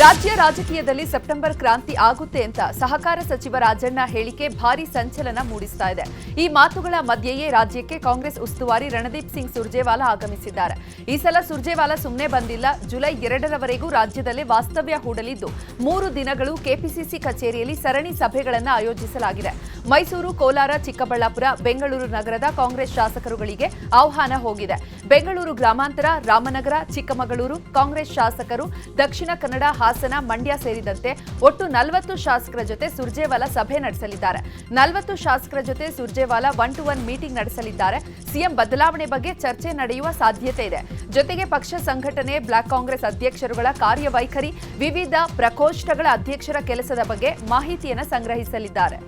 ರಾಜ್ಯ ರಾಜಕೀಯದಲ್ಲಿ ಸೆಪ್ಟೆಂಬರ್ ಕ್ರಾಂತಿ ಆಗುತ್ತೆ ಅಂತ ಸಹಕಾರ ಸಚಿವ ರಾಜಣ್ಣ ಹೇಳಿಕೆ ಭಾರಿ ಸಂಚಲನ ಮೂಡಿಸ್ತಾ ಇದೆ. ಈ ಮಾತುಗಳ ಮಧ್ಯೆಯೇ ರಾಜ್ಯಕ್ಕೆ ಕಾಂಗ್ರೆಸ್ ಉಸ್ತುವಾರಿ ರಣದೀಪ್ ಸಿಂಗ್ ಸುರ್ಜೇವಾಲಾ ಆಗಮಿಸಿದ್ದಾರೆ. ಈ ಸಲ ಸುರ್ಜೇವಾಲಾ ಸುಮ್ಮನೆ ಬಂದಿಲ್ಲ. ಜುಲೈ ಎರಡರವರೆಗೂ ರಾಜ್ಯದಲ್ಲೇ ವಾಸ್ತವ್ಯ ಹೂಡಲಿದ್ದು ಮೂರು ದಿನಗಳು ಕೆಪಿಸಿಸಿ ಕಚೇರಿಯಲ್ಲಿ ಸರಣಿ ಸಭೆಗಳನ್ನು ಆಯೋಜಿಸಲಾಗಿದೆ. ಮೈಸೂರು, ಕೋಲಾರ, ಚಿಕ್ಕಬಳ್ಳಾಪುರ, ಬೆಂಗಳೂರು ನಗರದ ಕಾಂಗ್ರೆಸ್ ಶಾಸಕರುಗಳಿಗೆ ಆಹ್ವಾನ ಹೋಗಿದೆ. ಬೆಂಗಳೂರು ಗ್ರಾಮಾಂತರ, ರಾಮನಗರ, ಚಿಕ್ಕಮಗಳೂರು ಕಾಂಗ್ರೆಸ್ ಶಾಸಕರು, ದಕ್ಷಿಣ ಕನ್ನಡ ಹಾಸನ ಮಂಡ್ಯ ಸೇರಿದಂತೆ ಒಟ್ಟು ನಲವತ್ತು ಶಾಸಕರ ಜೊತೆ ಸುರ್ಜೇವಾಲಾ ಸಭೆ ನಡೆಸಲಿದ್ದಾರೆ. ನಲವತ್ತು ಶಾಸಕರ ಜೊತೆ Surjewala one to one meeting ನಡೆಸಲಿದ್ದಾರೆ. ಸಿಎಂ ಬದಲಾವಣೆ ಬಗ್ಗೆ ಚರ್ಚೆ ನಡೆಯುವ ಸಾಧ್ಯತೆ ಇದೆ. ಜೊತೆಗೆ ಪಕ್ಷ ಸಂಘಟನೆ, ಬ್ಲಾಕ್ ಕಾಂಗ್ರೆಸ್ ಅಧ್ಯಕ್ಷರುಗಳ ಕಾರ್ಯವೈಖರಿ, ವಿವಿಧ ಪ್ರಕೋಷ್ಠಗಳ ಅಧ್ಯಕ್ಷರ ಕೆಲಸದ ಬಗ್ಗೆ ಮಾಹಿತಿಯನ್ನು ಸಂಗ್ರಹಿಸಲಿದ್ದಾರೆ.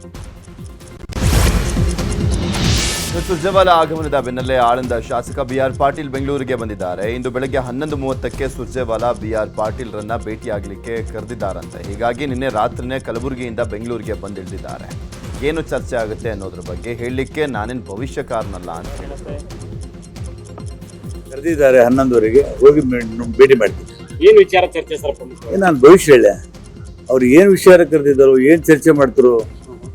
ಸುರ್ಜೇವಾಲ ಆಗಮನದ ಬೆನ್ನಲ್ಲೇ ಆಳಂದ ಶಾಸಕ ಬಿಆರ್ ಪಾಟೀಲ್ ಬೆಂಗಳೂರಿಗೆ ಬಂದಿದ್ದಾರೆ. ಇಂದು ಬೆಳಗ್ಗೆ ಹನ್ನೊಂದು ಮೂವತ್ತಕ್ಕೆ ಸುರ್ಜೇವಾಲ ಬಿಆರ್ ಪಾಟೀಲ್ರನ್ನ ಭೇಟಿಯಾಗಲಿಕ್ಕೆ ಕರೆದಿದ್ದಾರಂತೆ. ಹೀಗಾಗಿ ನಿನ್ನೆ ರಾತ್ರಿನೇ ಕಲಬುರಗಿಯಿಂದ ಬೆಂಗಳೂರಿಗೆ ಬಂದಿಳಿದಿದ್ದಾರೆ. ಏನು ಚರ್ಚೆ ಆಗುತ್ತೆ ಅನ್ನೋದ್ರ ಬಗ್ಗೆ ಹೇಳಲಿಕ್ಕೆ ನಾನೇನು ಭವಿಷ್ಯಕಾರನಲ್ಲ ಅಂತ ಹೇಳಿದ್ರು ಕರೆದಿದ್ದಾರೆ ಹನ್ನೊಂದುವರೆಗೆ ಹೋಗಿ ಭೇಟಿ ಮಾಡ್ತೀನಿ. ಏನು ವಿಚಾರ ಚರ್ಚೆ ಸರ್? ನಾನು ಭವಿಷ್ಯ ಹೇಳ ಅವ್ರು ಏನು ವಿಚಾರ ಕರೆದಿದ್ದಾರೋ ಏನು ಚರ್ಚೆ ಮಾಡ್ತಾರೋ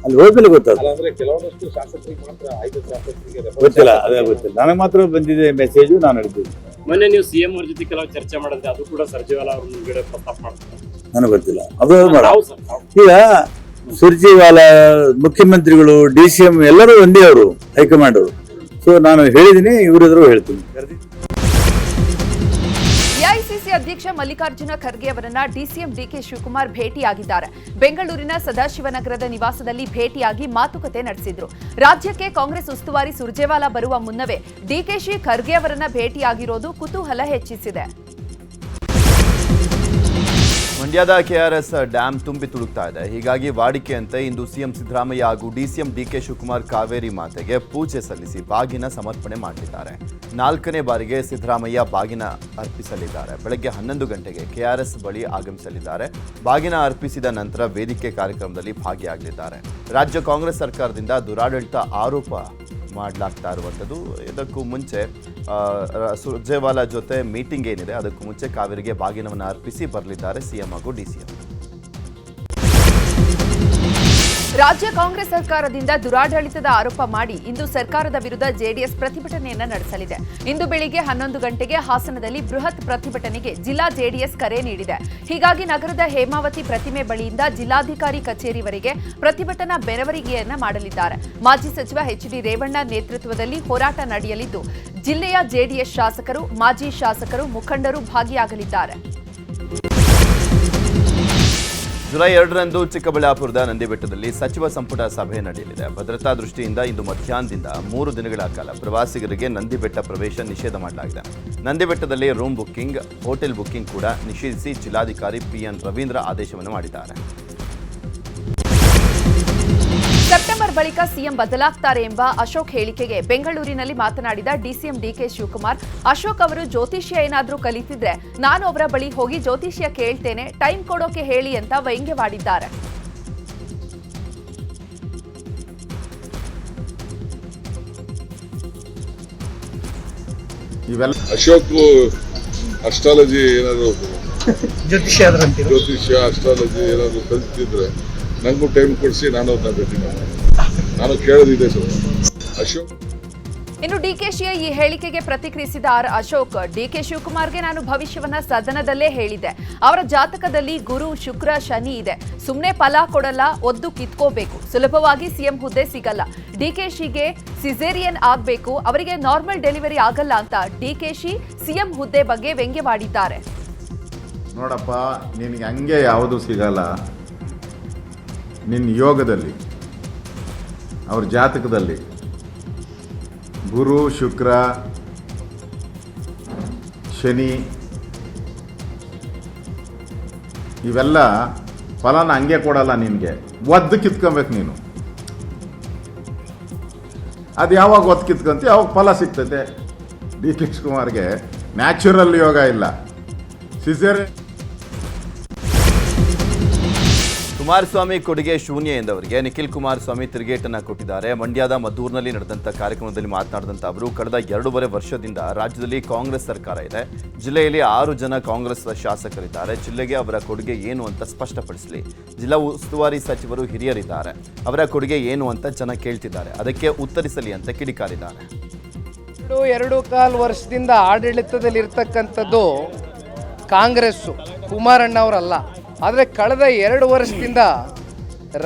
ಅಲ್ಲಿ ಹೋದ್ಮೇಲೆ ಗೊತ್ತಾಗ ಕೆಲವೊಂದಷ್ಟು ಶಾಸಕರಿಗೆ ಮಾತ್ರ ಐದು ಶಾಸಕರಿಗೆ ಗೊತ್ತಿಲ್ಲ ಅದೇ ಗೊತ್ತಿಲ್ಲ. ನನಗೆ ಮಾತ್ರ ಬಂದಿದೆ ಮೆಸೇಜ್ ನಾನು ಹಿಡಿದಿದ್ದೆ ಮೊನ್ನೆ ನೀವು ಸಿಎಂ ಅವ್ರ ಜೊತೆ ಕೆಲವು ಚರ್ಚೆ ಮಾಡಿದ್ರೆ ಅದು ಕೂಡ ಸರ್ಜಿವಾಲ ಅವ್ರ ಮುಂದ್ಗಡೆ ಪ್ರಸ್ತಾಪ ಮಾಡ್ತಾರೆ. ನನಗೆ ಗೊತ್ತಿಲ್ಲ. ಅದು ಮಾಡ ಈಗ ಸುರ್ಜೇವಾಲ ಮುಖ್ಯಮಂತ್ರಿಗಳು ಡಿ ಸಿ ಎಂ ಎಲ್ಲರೂ ಒಂದೇ ಅವರು ಹೈಕಮಾಂಡ್ ಅವರು. ಸೊ ನಾನು ಹೇಳಿದ್ದೀನಿ ಇವರಿದ್ರು ಹೇಳ್ತೀನಿ. ಅಧ್ಯಕ್ಷ ಮಲ್ಲಿಕಾರ್ಜುನ ಖರ್ಗೆ ಅವರನ್ನ ಡಿಸಿಎಂ ಡಿಕೆ ಶಿವಕುಮಾರ್ ಭೇಟಿಯಾಗಿದ್ದಾರೆ. ಬೆಂಗಳೂರಿನ ಸದಾಶಿವನಗರದ ನಿವಾಸದಲ್ಲಿ ಭೇಟಿಯಾಗಿ ಮಾತುಕತೆ ನಡೆಸಿದ್ರು. ರಾಜ್ಯಕ್ಕೆ ಕಾಂಗ್ರೆಸ್ ಉಸ್ತುವಾರಿ ಸುರ್ಜೇವಾಲಾ ಬರುವ ಮುನ್ನವೇ ಡಿಕೆಶಿ ಖರ್ಗೆ ಅವರನ್ನ ಭೇಟಿಯಾಗಿರೋದು ಕುತೂಹಲ ಹೆಚ್ಚಿಸಿದೆ. ಮಂಡ್ಯದ ಕೆಆರ್ಎಸ್ ಡ್ಯಾಂ ತುಂಬಿ ತುಳುಕ್ತಾ ಇದೆ. ಹೀಗಾಗಿ ವಾಡಿಕೆಯಂತೆ ಇಂದು ಸಿಎಂ ಸಿದ್ದರಾಮಯ್ಯ ಹಾಗೂ ಡಿಸಿಎಂ ಡಿಕೆ ಶಿವಕುಮಾರ್ ಕಾವೇರಿ ಮಾತೆಗೆ ಪೂಜೆ ಸಲ್ಲಿಸಿ ಬಾಗಿನ ಸಮರ್ಪಣೆ ಮಾಡಿದ್ದಾರೆ. ನಾಲ್ಕನೇ ಬಾರಿಗೆ ಸಿದ್ದರಾಮಯ್ಯ ಬಾಗಿನ ಅರ್ಪಿಸಲಿದ್ದಾರೆ. ಬೆಳಗ್ಗೆ ಹನ್ನೊಂದು ಗಂಟೆಗೆ ಕೆಆರ್ಎಸ್ ಬಳಿ ಆಗಮಿಸಲಿದ್ದಾರೆ. ಬಾಗಿನ ಅರ್ಪಿಸಿದ ನಂತರ ವೇದಿಕೆ ಕಾರ್ಯಕ್ರಮದಲ್ಲಿ ಭಾಗಿಯಾಗಲಿದ್ದಾರೆ. ರಾಜ್ಯ ಕಾಂಗ್ರೆಸ್ ಸರ್ಕಾರದಿಂದ ದುರಾಡಳಿತ ಆರೋಪ ಮಾಡಲಾಗ್ತಾ ಇರುವಂಥದ್ದು. ಇದಕ್ಕೂ ಮುಂಚೆ ಸುರ್ಜೇವಾಲಾ ಜೊತೆ ಮೀಟಿಂಗ್ ಏನಿದೆ, ಅದಕ್ಕೂ ಮುಂಚೆ ಕಾವೇರಿಗೆ ಬಾಗಿನವನ್ನು ಅರ್ಪಿಸಿ ಬರಲಿದ್ದಾರೆ ಸಿಎಂ ಹಾಗೂ ಡಿಸಿಎಂ ರಾಜ್ಯ ಕಾಂಗ್ರೆಸ್ ಸರ್ಕಾರದಿಂದ ದುರಾಡಳಿತದ ಆರೋಪ ಮಾಡಿ ಇಂದು ಸರ್ಕಾರದ ವಿರುದ್ಧ ಜೆಡಿಎಸ್ ಪ್ರತಿಭಟನೆಯನ್ನು ನಡೆಸಲಿದೆ. ಇಂದು ಬೆಳಿಗ್ಗೆ ಹನ್ನೊಂದು ಗಂಟೆಗೆ ಹಾಸನದಲ್ಲಿ ಬೃಹತ್ ಪ್ರತಿಭಟನೆಗೆ ಜಿಲ್ಲಾ ಜೆಡಿಎಸ್ ಕರೆ ನೀಡಿದೆ. ಹೀಗಾಗಿ ನಗರದ ಹೇಮಾವತಿ ಪ್ರತಿಮೆ ಬಳಿಯಿಂದ ಜಿಲ್ಲಾಧಿಕಾರಿ ಕಚೇರಿವರೆಗೆ ಪ್ರತಿಭಟನಾ ಬೆರವಣಿಗೆಯನ್ನು ಮಾಡಲಿದ್ದಾರೆ. ಮಾಜಿ ಸಚಿವ ಎಚ್ ಡಿ ರೇವಣ್ಣ ನೇತೃತ್ವದಲ್ಲಿ ಹೋರಾಟ ನಡೆಯಲಿದ್ದು, ಜಿಲ್ಲೆಯ ಜೆಡಿಎಸ್ ಶಾಸಕರು, ಮಾಜಿ ಶಾಸಕರು, ಮುಖಂಡರು ಭಾಗಿಯಾಗಲಿದ್ದಾರೆ. ಜುಲೈ ಎರಡರಂದು ಚಿಕ್ಕಬಳ್ಳಾಪುರದ ನಂದಿಬೆಟ್ಟದಲ್ಲಿ ಸಚಿವ ಸಂಪುಟ ಸಭೆ ನಡೆಯಲಿದೆ. ಭದ್ರತಾ ದೃಷ್ಟಿಯಿಂದ ಇಂದು ಮಧ್ಯಾಹ್ನದಿಂದ ಮೂರು ದಿನಗಳ ಕಾಲ ಪ್ರವಾಸಿಗರಿಗೆ ನಂದಿಬೆಟ್ಟ ಪ್ರವೇಶ ನಿಷೇಧ ಮಾಡಲಾಗಿದೆ. ನಂದಿಬೆಟ್ಟದಲ್ಲಿ ರೂಮ್ ಬುಕ್ಕಿಂಗ್ ಹೋಟೆಲ್ ಬುಕ್ಕಿಂಗ್ ಕೂಡ ನಿಷೇಧಿಸಿ ಜಿಲ್ಲಾಧಿಕಾರಿ ಪಿಎನ್ ರವೀಂದ್ರ ಆದೇಶವನ್ನು ಮಾಡಿದ್ದಾರೆ. ಸೆಪ್ಟೆಂಬರ್ ಬಳಿಕ ಸಿಎಂ ಬದಲಾಗ್ತಾರೆ ಎಂಬ ಅಶೋಕ್ ಹೇಳಿಕೆಗೆ ಬೆಂಗಳೂರಿನಲ್ಲಿ ಮಾತನಾಡಿದ ಡಿಸಿಎಂ ಡಿಕೆ ಶಿವಕುಮಾರ್ ಅಶೋಕ್ ಅವರು ಜ್ಯೋತಿಷ್ಯ ಏನಾದರೂ ಕಲಿತಿದ್ರೆ ನಾನು ಅವರ ಬಳಿ ಹೋಗಿ ಜ್ಯೋತಿಷ್ಯ ಕೇಳ್ತೇನೆ ಟೈಮ್ ಕೊಡೋಕೆ ಹೇಳಿ ಅಂತ ವ್ಯಂಗ್ಯವಾಡಿದ್ದಾರೆ. ಅಶೋಕ್ ಅಸ್ಟ್ರಾಲಜಿ ಏನಾದ್ರು ಜ್ಯೋತಿಷ್ಯ ಜ್ಯೋತಿಷ್ಯ ಅಸ್ಟ್ರಾಲಜಿ ಏನಾದ್ರು ಕಲಿತಿದ್ರೆ ನನಗೂ ಟೈಮ್ ಕೊಡಿಸಿ ನಾನು ಅದನ್ನ ಭೇಟಿ ಮಾಡ್ತೀನಿ. ನಾನು ಕೇಳೋದಿದೆ ಸರ್. ಅಶೋಕ್. ಇನ್ನು ಡಿಕೆಶಿಯ ಈ ಹೇಳಿಕೆಗೆ ಪ್ರತಿಕ್ರಿಯಿಸಿದ ಆರ್ ಅಶೋಕ್ ಡಿಕೆ ಶಿವಕುಮಾರ್ಗೆ ನಾನು ಭವಿಷ್ಯವನ್ನ ಸದನದಲ್ಲೇ ಹೇಳಿದೆ ಅವರ ಜಾತಕದಲ್ಲಿ ಗುರು ಶುಕ್ರ ಶನಿ ಇದೆ. ಸುಮ್ಮನೆ ಫಲ ಕೊಡಲ್ಲ ಒದ್ದು ಕಿತ್ಕೋಬೇಕು. ಸುಲಭವಾಗಿ ಸಿಎಂ ಹುದ್ದೆ ಸಿಗಲ್ಲ. ಡಿಕೆಶಿಗೆ ಸಿಸೇರಿಯನ್ ಆಗಬೇಕು. ಅವರಿಗೆ ನಾರ್ಮಲ್ ಡೆಲಿವರಿ ಆಗಲ್ಲ ಅಂತ ಡಿಕೆಶಿ ಸಿಎಂ ಹುದ್ದೆ ಬಗ್ಗೆ ವ್ಯಂಗ್ಯವಾಡಿದ್ದಾರೆ ನೋಡಪ್ಪ ನಿನಗೆ ಹಂಗೆ ಯಾವುದು ಸಿಗಲ್ಲ. ನಿನ್ನ ಯೋಗದಲ್ಲಿ, ಅವ್ರ ಜಾತಕದಲ್ಲಿ, ಗುರು, ಶುಕ್ರ, ಶನಿ, ಇವೆಲ್ಲ ಫಲನ ಹಂಗೆ ಕೊಡಲ್ಲ ನಿನಗೆ. ಒದ್ದು ಕಿತ್ಕೊಬೇಕು ನೀನು. ಅದು ಯಾವಾಗ ಒದ್ದು ಕಿತ್ಕೊಂತೀವಿ ಯಾವಾಗ ಫಲ ಸಿಗ್ತೈತೆ ಡಿ ಕೆ ನ್ಯಾಚುರಲ್ ಯೋಗ ಇಲ್ಲ. ಸಿಸೇರಿಯನ್ ಕುಮಾರಸ್ವಾಮಿ ಕೊಡುಗೆ ಶೂನ್ಯ ಎಂದವರಿಗೆ ನಿಖಿಲ್ ಕುಮಾರಸ್ವಾಮಿ ತಿರುಗೇಟನ್ನು ಕೊಟ್ಟಿದ್ದಾರೆ. ಮಂಡ್ಯದ ಮದ್ದೂರಿನಲ್ಲಿ ನಡೆದಂಥ ಕಾರ್ಯಕ್ರಮದಲ್ಲಿ ಮಾತನಾಡಿದಂಥ ಅವರು, ಕಳೆದ ಎರಡೂವರೆ ವರ್ಷದಿಂದ ರಾಜ್ಯದಲ್ಲಿ ಕಾಂಗ್ರೆಸ್ ಸರ್ಕಾರ ಇದೆ. ಜಿಲ್ಲೆಯಲ್ಲಿ ಆರು ಜನ ಕಾಂಗ್ರೆಸ್ ಶಾಸಕರಿದ್ದಾರೆ. ಜಿಲ್ಲೆಗೆ ಅವರ ಕೊಡುಗೆ ಏನು ಅಂತ ಸ್ಪಷ್ಟಪಡಿಸಲಿ. ಜಿಲ್ಲಾ ಉಸ್ತುವಾರಿ ಸಚಿವರು ಹಿರಿಯರಿದ್ದಾರೆ. ಅವರ ಕೊಡುಗೆ ಏನು ಅಂತ ಜನ ಕೇಳ್ತಿದ್ದಾರೆ. ಅದಕ್ಕೆ ಉತ್ತರಿಸಲಿ ಅಂತ ಕಿಡಿಕಾರಿದ್ದಾರೆ. ಎರಡು ಎರಡು ಕಾಲು ವರ್ಷದಿಂದ ಆಡಳಿತದಲ್ಲಿ ಇರ್ತಕ್ಕಂಥದ್ದು ಕಾಂಗ್ರೆಸ್ಸು ಕುಮಾರಣ್ಣ ಅವರಲ್ಲ ಆದರೆ ಕಳೆದ ಎರಡು ವರ್ಷದಿಂದ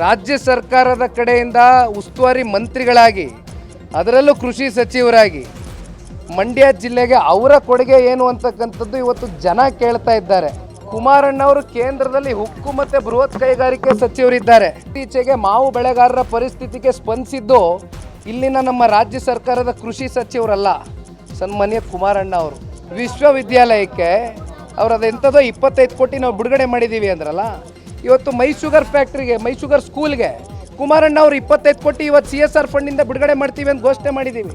ರಾಜ್ಯ ಸರ್ಕಾರದ ಕಡೆಯಿಂದ ಉಸ್ತುವಾರಿ ಮಂತ್ರಿಗಳಾಗಿ, ಅದರಲ್ಲೂ ಕೃಷಿ ಸಚಿವರಾಗಿ, ಮಂಡ್ಯ ಜಿಲ್ಲೆಗೆ ಅವರ ಕೊಡುಗೆ ಏನು ಅಂತಕ್ಕಂಥದ್ದು ಇವತ್ತು ಜನ ಕೇಳ್ತಾ ಇದ್ದಾರೆ. ಕುಮಾರಣ್ಣ ಅವರು ಕೇಂದ್ರದಲ್ಲಿ ಹುಕ್ಕು ಮತ್ತು ಬೃಹತ್ ಕೈಗಾರಿಕೆ ಸಚಿವರಿದ್ದಾರೆ. ಇತ್ತೀಚೆಗೆ ಮಾವು ಬೆಳೆಗಾರರ ಪರಿಸ್ಥಿತಿಗೆ ಸ್ಪಂದಿಸಿದ್ದು ಇಲ್ಲಿನ ನಮ್ಮ ರಾಜ್ಯ ಸರ್ಕಾರದ ಕೃಷಿ ಸಚಿವರಲ್ಲ, ಸನ್ಮಾನ್ಯ ಕುಮಾರಣ್ಣ ಅವರು. ವಿಶ್ವವಿದ್ಯಾಲಯಕ್ಕೆ ಅವ್ರು ಅದೆಂಥದೋ ಇಪ್ಪತ್ತೈದು ಕೋಟಿ ನಾವು ಬಿಡುಗಡೆ ಮಾಡಿದ್ದೀವಿ ಅಂದ್ರಲ್ಲ, ಇವತ್ತು ಮೈ ಫ್ಯಾಕ್ಟ್ರಿಗೆ ಮೈ ಸ್ಕೂಲ್ಗೆ ಕುಮಾರಣ್ಣ ಅವರು ಇಪ್ಪತ್ತೈದು ಕೋಟಿ ಇವತ್ತು ಸಿ ಎಸ್ ಆರ್ ಫಂಡಿಂದ ಬಿಡುಗಡೆ ಮಾಡ್ತೀವಿ ಅಂತ ಘೋಷಣೆ ಮಾಡಿದ್ದೀವಿ.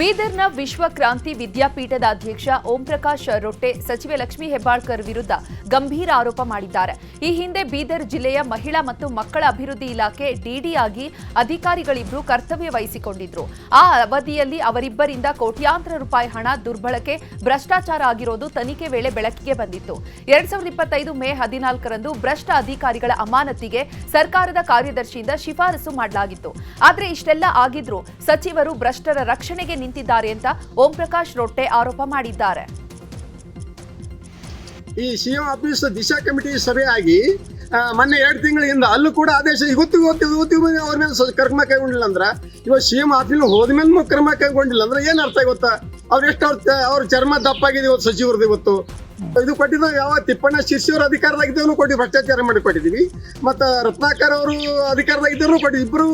ಬೀದರ್ನ ವಿಶ್ವ ಕ್ರಾಂತಿ ವಿದ್ಯಾಪೀಠದ ಅಧ್ಯಕ್ಷ ಓಂ ಪ್ರಕಾಶ್ ರೊಟ್ಟೆ ಸಚಿವೆ ಲಕ್ಷ್ಮೀ ಹೆಬ್ಬಾಳ್ಕರ್ ವಿರುದ್ಧ ಗಂಭೀರ ಆರೋಪ ಮಾಡಿದ್ದಾರೆ. ಈ ಹಿಂದೆ ಬೀದರ್ ಜಿಲ್ಲೆಯ ಮಹಿಳಾ ಮತ್ತು ಮಕ್ಕಳ ಅಭಿವೃದ್ಧಿ ಇಲಾಖೆ ಡಿಡಿಯಾಗಿ ಅಧಿಕಾರಿಗಳಿಬ್ರು ಕರ್ತವ್ಯ ವಹಿಸಿಕೊಂಡಿದ್ರು. ಆ ಅವಧಿಯಲ್ಲಿ ಅವರಿಬ್ಬರಿಂದ ಕೋಟ್ಯಾಂತರ ರೂಪಾಯಿ ಹಣ ದುರ್ಬಳಕೆ, ಭ್ರಷ್ಟಾಚಾರ ಆಗಿರೋದು ತನಿಖೆ ವೇಳೆ ಬೆಳಕಿಗೆ ಬಂದಿತ್ತು. ಎರಡ್ ಸಾವಿರದ ಇಪ್ಪತ್ತೈದು ಮೇ ಹದಿನಾಲ್ಕರಂದು ಭ್ರಷ್ಟ ಅಧಿಕಾರಿಗಳ ಅಮಾನತಿಗೆ ಸರ್ಕಾರದ ಕಾರ್ಯದರ್ಶಿಯಿಂದ ಶಿಫಾರಸು ಮಾಡಲಾಗಿತ್ತು. ಆದರೆ ಇಷ್ಟೆಲ್ಲ ಆಗಿದ್ರು ಸಚಿವರು ಭ್ರಷ್ಟರ ರಕ್ಷಣೆಗೆ ನಿಂತಿದ್ದಾರೆ ಅಂತ ಓಂ ಪ್ರಕಾಶ್ ರೊಟ್ಟೆ ಆರೋಪ ಮಾಡಿದ್ದಾರೆ. ಈ ಸಿಎಂ ಆಫೀಸ್ ದಿಶಾ ಕಮಿಟಿ ಸಭೆ ಆಗಿ ಮೊನ್ನೆ ಎರಡು ತಿಂಗಳಿಂದ ಅಲ್ಲೂ ಕೂಡ ಆದೇಶ ಇವತ್ತು ಇವತ್ತು ಇವತ್ತು ಅವ್ರ ಮೇಲೆ ಕ್ರಮ ಕೈಗೊಂಡಿಲ್ಲ ಅಂದ್ರೆ, ಇವಾಗ ಸಿ ಎಂ ಆಫೀಸ್ ಹೋದ್ಮೇಲೆ ಕ್ರಮ ಕೈಗೊಂಡಿಲ್ಲ ಅಂದ್ರೆ ಏನು ಅರ್ಥ ಗೊತ್ತಾ ಅವ್ರು ಎಷ್ಟು ಅವ್ರ ಅವ್ರ ಚರ್ಮ ದಪ್ಪಾಗಿದೆ ಇವತ್ತು ಸಚಿವರದ್ದು ಇವತ್ತು. ಇದು ಕೊಟ್ಟಿದ್ದು ಯಾವ ತಿಪ್ಪಣ್ಣ ಶಿರ್ಸಿಯವ್ರ ಅಧಿಕಾರದಾಗಿದ್ದವನು ಕೊಟ್ಟು ಭ್ರಷ್ಟಾಚಾರ ಮಾಡಿ ಕೊಟ್ಟಿದೀವಿ ಮತ್ತು ರತ್ನಾಕರ್ ಅವರು ಅಧಿಕಾರದಾಗಿದ್ದವರು ಕೊಟ್ಟಿದ್ದು, ಇಬ್ರು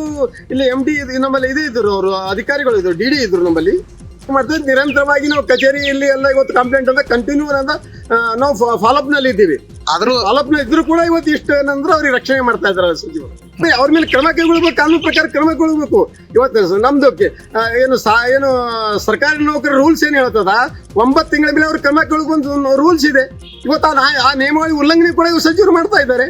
ಇಲ್ಲಿ ಎಂ ಡಿ ನಮ್ಮಲ್ಲಿ ಇದು ಇದ್ರು, ಅವರು ಅಧಿಕಾರಿಗಳು ಇದ್ರು ಡಿ ಡಿ ಇದ್ರು ನಮ್ಮಲ್ಲಿ. ಮಾಡ್ತೀವಿ ನಿರಂತರವಾಗಿ ನಾವು ಕಚೇರಿಯಲ್ಲಿ ಎಲ್ಲ ಇವತ್ತು ಕಂಪ್ಲೇಂಟ್ ಅಂತ ಕಂಟಿನ್ಯೂ ಅಂತ ನಾವು ಫಾಲೋಅಪ್ನಲ್ಲಿ ಇದ್ದೀವಿ. ಆದ್ರೂ ಫಾಲೋಅಪ್ನಲ್ಲಿ ಇದ್ರು ಕೂಡ ಇವತ್ತು ಇಷ್ಟು ಏನಂದ್ರೆ ಅವ್ರಿಗೆ ರಕ್ಷಣೆ ಮಾಡ್ತಾ ಇದ್ದಾರೆ ಸಚಿವರು ಮತ್ತೆ ಅವ್ರ ಮೇಲೆ ಕ್ರಮ ಕೈಗೊಳ್ಬೇಕು ಕಾನೂನು ಪ್ರಕಾರ ಕ್ರಮ ಕೈಗೊಳ್ಬೇಕು ಇವತ್ತು ನಮ್ದು ಏನು ಸಾ ಏನು ಸರ್ಕಾರಿ ನೌಕರ ರೂಲ್ಸ್ ಏನ್ ಹೇಳ್ತದ? ಒಂಬತ್ತು ತಿಂಗಳ ಮೇಲೆ ಅವ್ರ ಕ್ರಮ ಕೈಗೊಳ್ಬೇಕು ರೂಲ್ಸ್ ಇದೆ. ಇವತ್ತು ಆ ನಿಯಮಾವಳಿ ಉಲ್ಲಂಘನೆ ಕೂಡ ಇವ್ರು ಸಚಿವರು ಮಾಡ್ತಾ ಇದ್ದಾರೆ.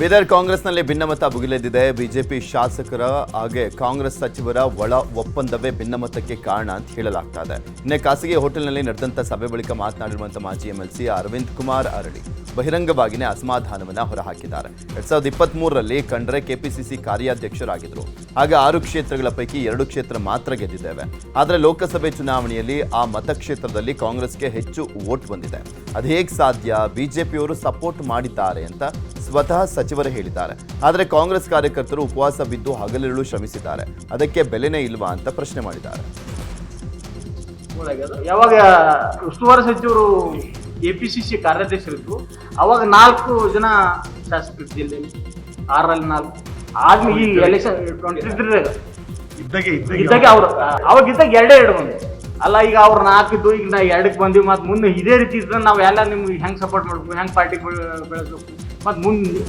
ಬೀದರ್ ಕಾಂಗ್ರೆಸ್ನಲ್ಲಿ ಭಿನ್ನಮತ ಭುಗಿಲೆದ್ದಿದೆ. ಬಿಜೆಪಿ ಶಾಸಕರ ಹಾಗೆ ಕಾಂಗ್ರೆಸ್ ಸಚಿವರ ಒಳ ಒಪ್ಪಂದವೇ ಭಿನ್ನಮತಕ್ಕೆ ಕಾರಣ ಅಂತ ಹೇಳಲಾಗ್ತಾ ಇದೆ. ಇನ್ನು ಖಾಸಗಿ ಹೋಟೆಲ್ನಲ್ಲಿ ನಡೆದಂಥ ಸಭೆ ಬಳಿಕ ಮಾತನಾಡಿರುವಂಥ ಮಾಜಿ ಎಂಎಲ್ಸಿ ಅರವಿಂದ್ ಕುಮಾರ್ ಅರಳಿ. ಬಹಿರಂಗವಾಗಿಯೇ ಅಸಮಾಧಾನವನ್ನ ಹೊರಹಾಕಿದ್ದಾರೆ. ಎರಡ್ ಸಾವಿರದ ಇಪ್ಪತ್ತ್ ಮೂರರಲ್ಲಿ ಖಂಡ್ರೆ ಕೆಪಿಸಿಸಿ ಕಾರ್ಯಾಧ್ಯಕ್ಷರಾಗಿದ್ದರು ಆಗ ಆರು ಕ್ಷೇತ್ರಗಳ ಪೈಕಿ ಎರಡು ಕ್ಷೇತ್ರ ಮಾತ್ರ ಗೆದ್ದಿದ್ದೇವೆ. ಆದರೆ ಲೋಕಸಭೆ ಚುನಾವಣೆಯಲ್ಲಿ ಆ ಮತಕ್ಷೇತ್ರದಲ್ಲಿ ಕಾಂಗ್ರೆಸ್ಗೆ ಹೆಚ್ಚು ವೋಟ್ ಬಂದಿದೆ. ಅದು ಹೇಗೆ ಸಾಧ್ಯ? ಬಿಜೆಪಿಯವರು ಸಪೋರ್ಟ್ ಮಾಡಿದ್ದಾರೆ ಅಂತ ಸ್ವತಃ ಸಚಿವರು ಹೇಳಿದ್ದಾರೆ. ಆದರೆ ಕಾಂಗ್ರೆಸ್ ಕಾರ್ಯಕರ್ತರು ಉಪವಾಸ ಬಿದ್ದು ಹಗಲಿರುಳು ಶ್ರಮಿಸಿದ್ದಾರೆ. ಅದಕ್ಕೆ ಬೆಲೆನೇ ಇಲ್ವಾ ಅಂತ ಪ್ರಶ್ನೆ ಮಾಡಿದ್ದಾರೆ. ಯಾವಾಗ ಉಸ್ತುವಾರಿ ಸಚಿವರು ಎ ಪಿ ಸಿ ಸಿ ಕಾರ್ಯಾಧ್ಯಕ್ಷರಿದ್ರು. ಅವಾಗ ನಾಲ್ಕು ಜನ ಶಾಸಕರು ಜಿಲ್ಲೆಯಲ್ಲಿ ಆರಲ್ಲಿ ನಾಲ್ಕು. ಆದ್ಮೇಲೆ ಈ ಎಲೆಕ್ಷನ್ ಇದ್ದಾಗ ಅವ್ರು ಅವಾಗ ಇದ್ದಾಗ ಎರಡೇ ಎರಡು ಬಂದೆ ಅಲ್ಲ ಈಗ ಅವ್ರು ನಾಲ್ಕಿದ್ದು ಈಗ ನಾ ಎರಡಕ್ಕೆ ಬಂದಿವಿ ಮತ್ತು ಮುಂದೆ ಇದೇ ರೀತಿ ಇದ್ರೆ ನಾವು ಎಲ್ಲ ನಿಮ್ಗೆ ಹೆಂಗೆ ಸಪೋರ್ಟ್ ಮಾಡ್ಬೇಕು ಹೆಂಗೆ ಪಾರ್ಟಿ ಬೆಳೆಸ್ಬೇಕು? ಮತ್ತು ಮುಂದೆ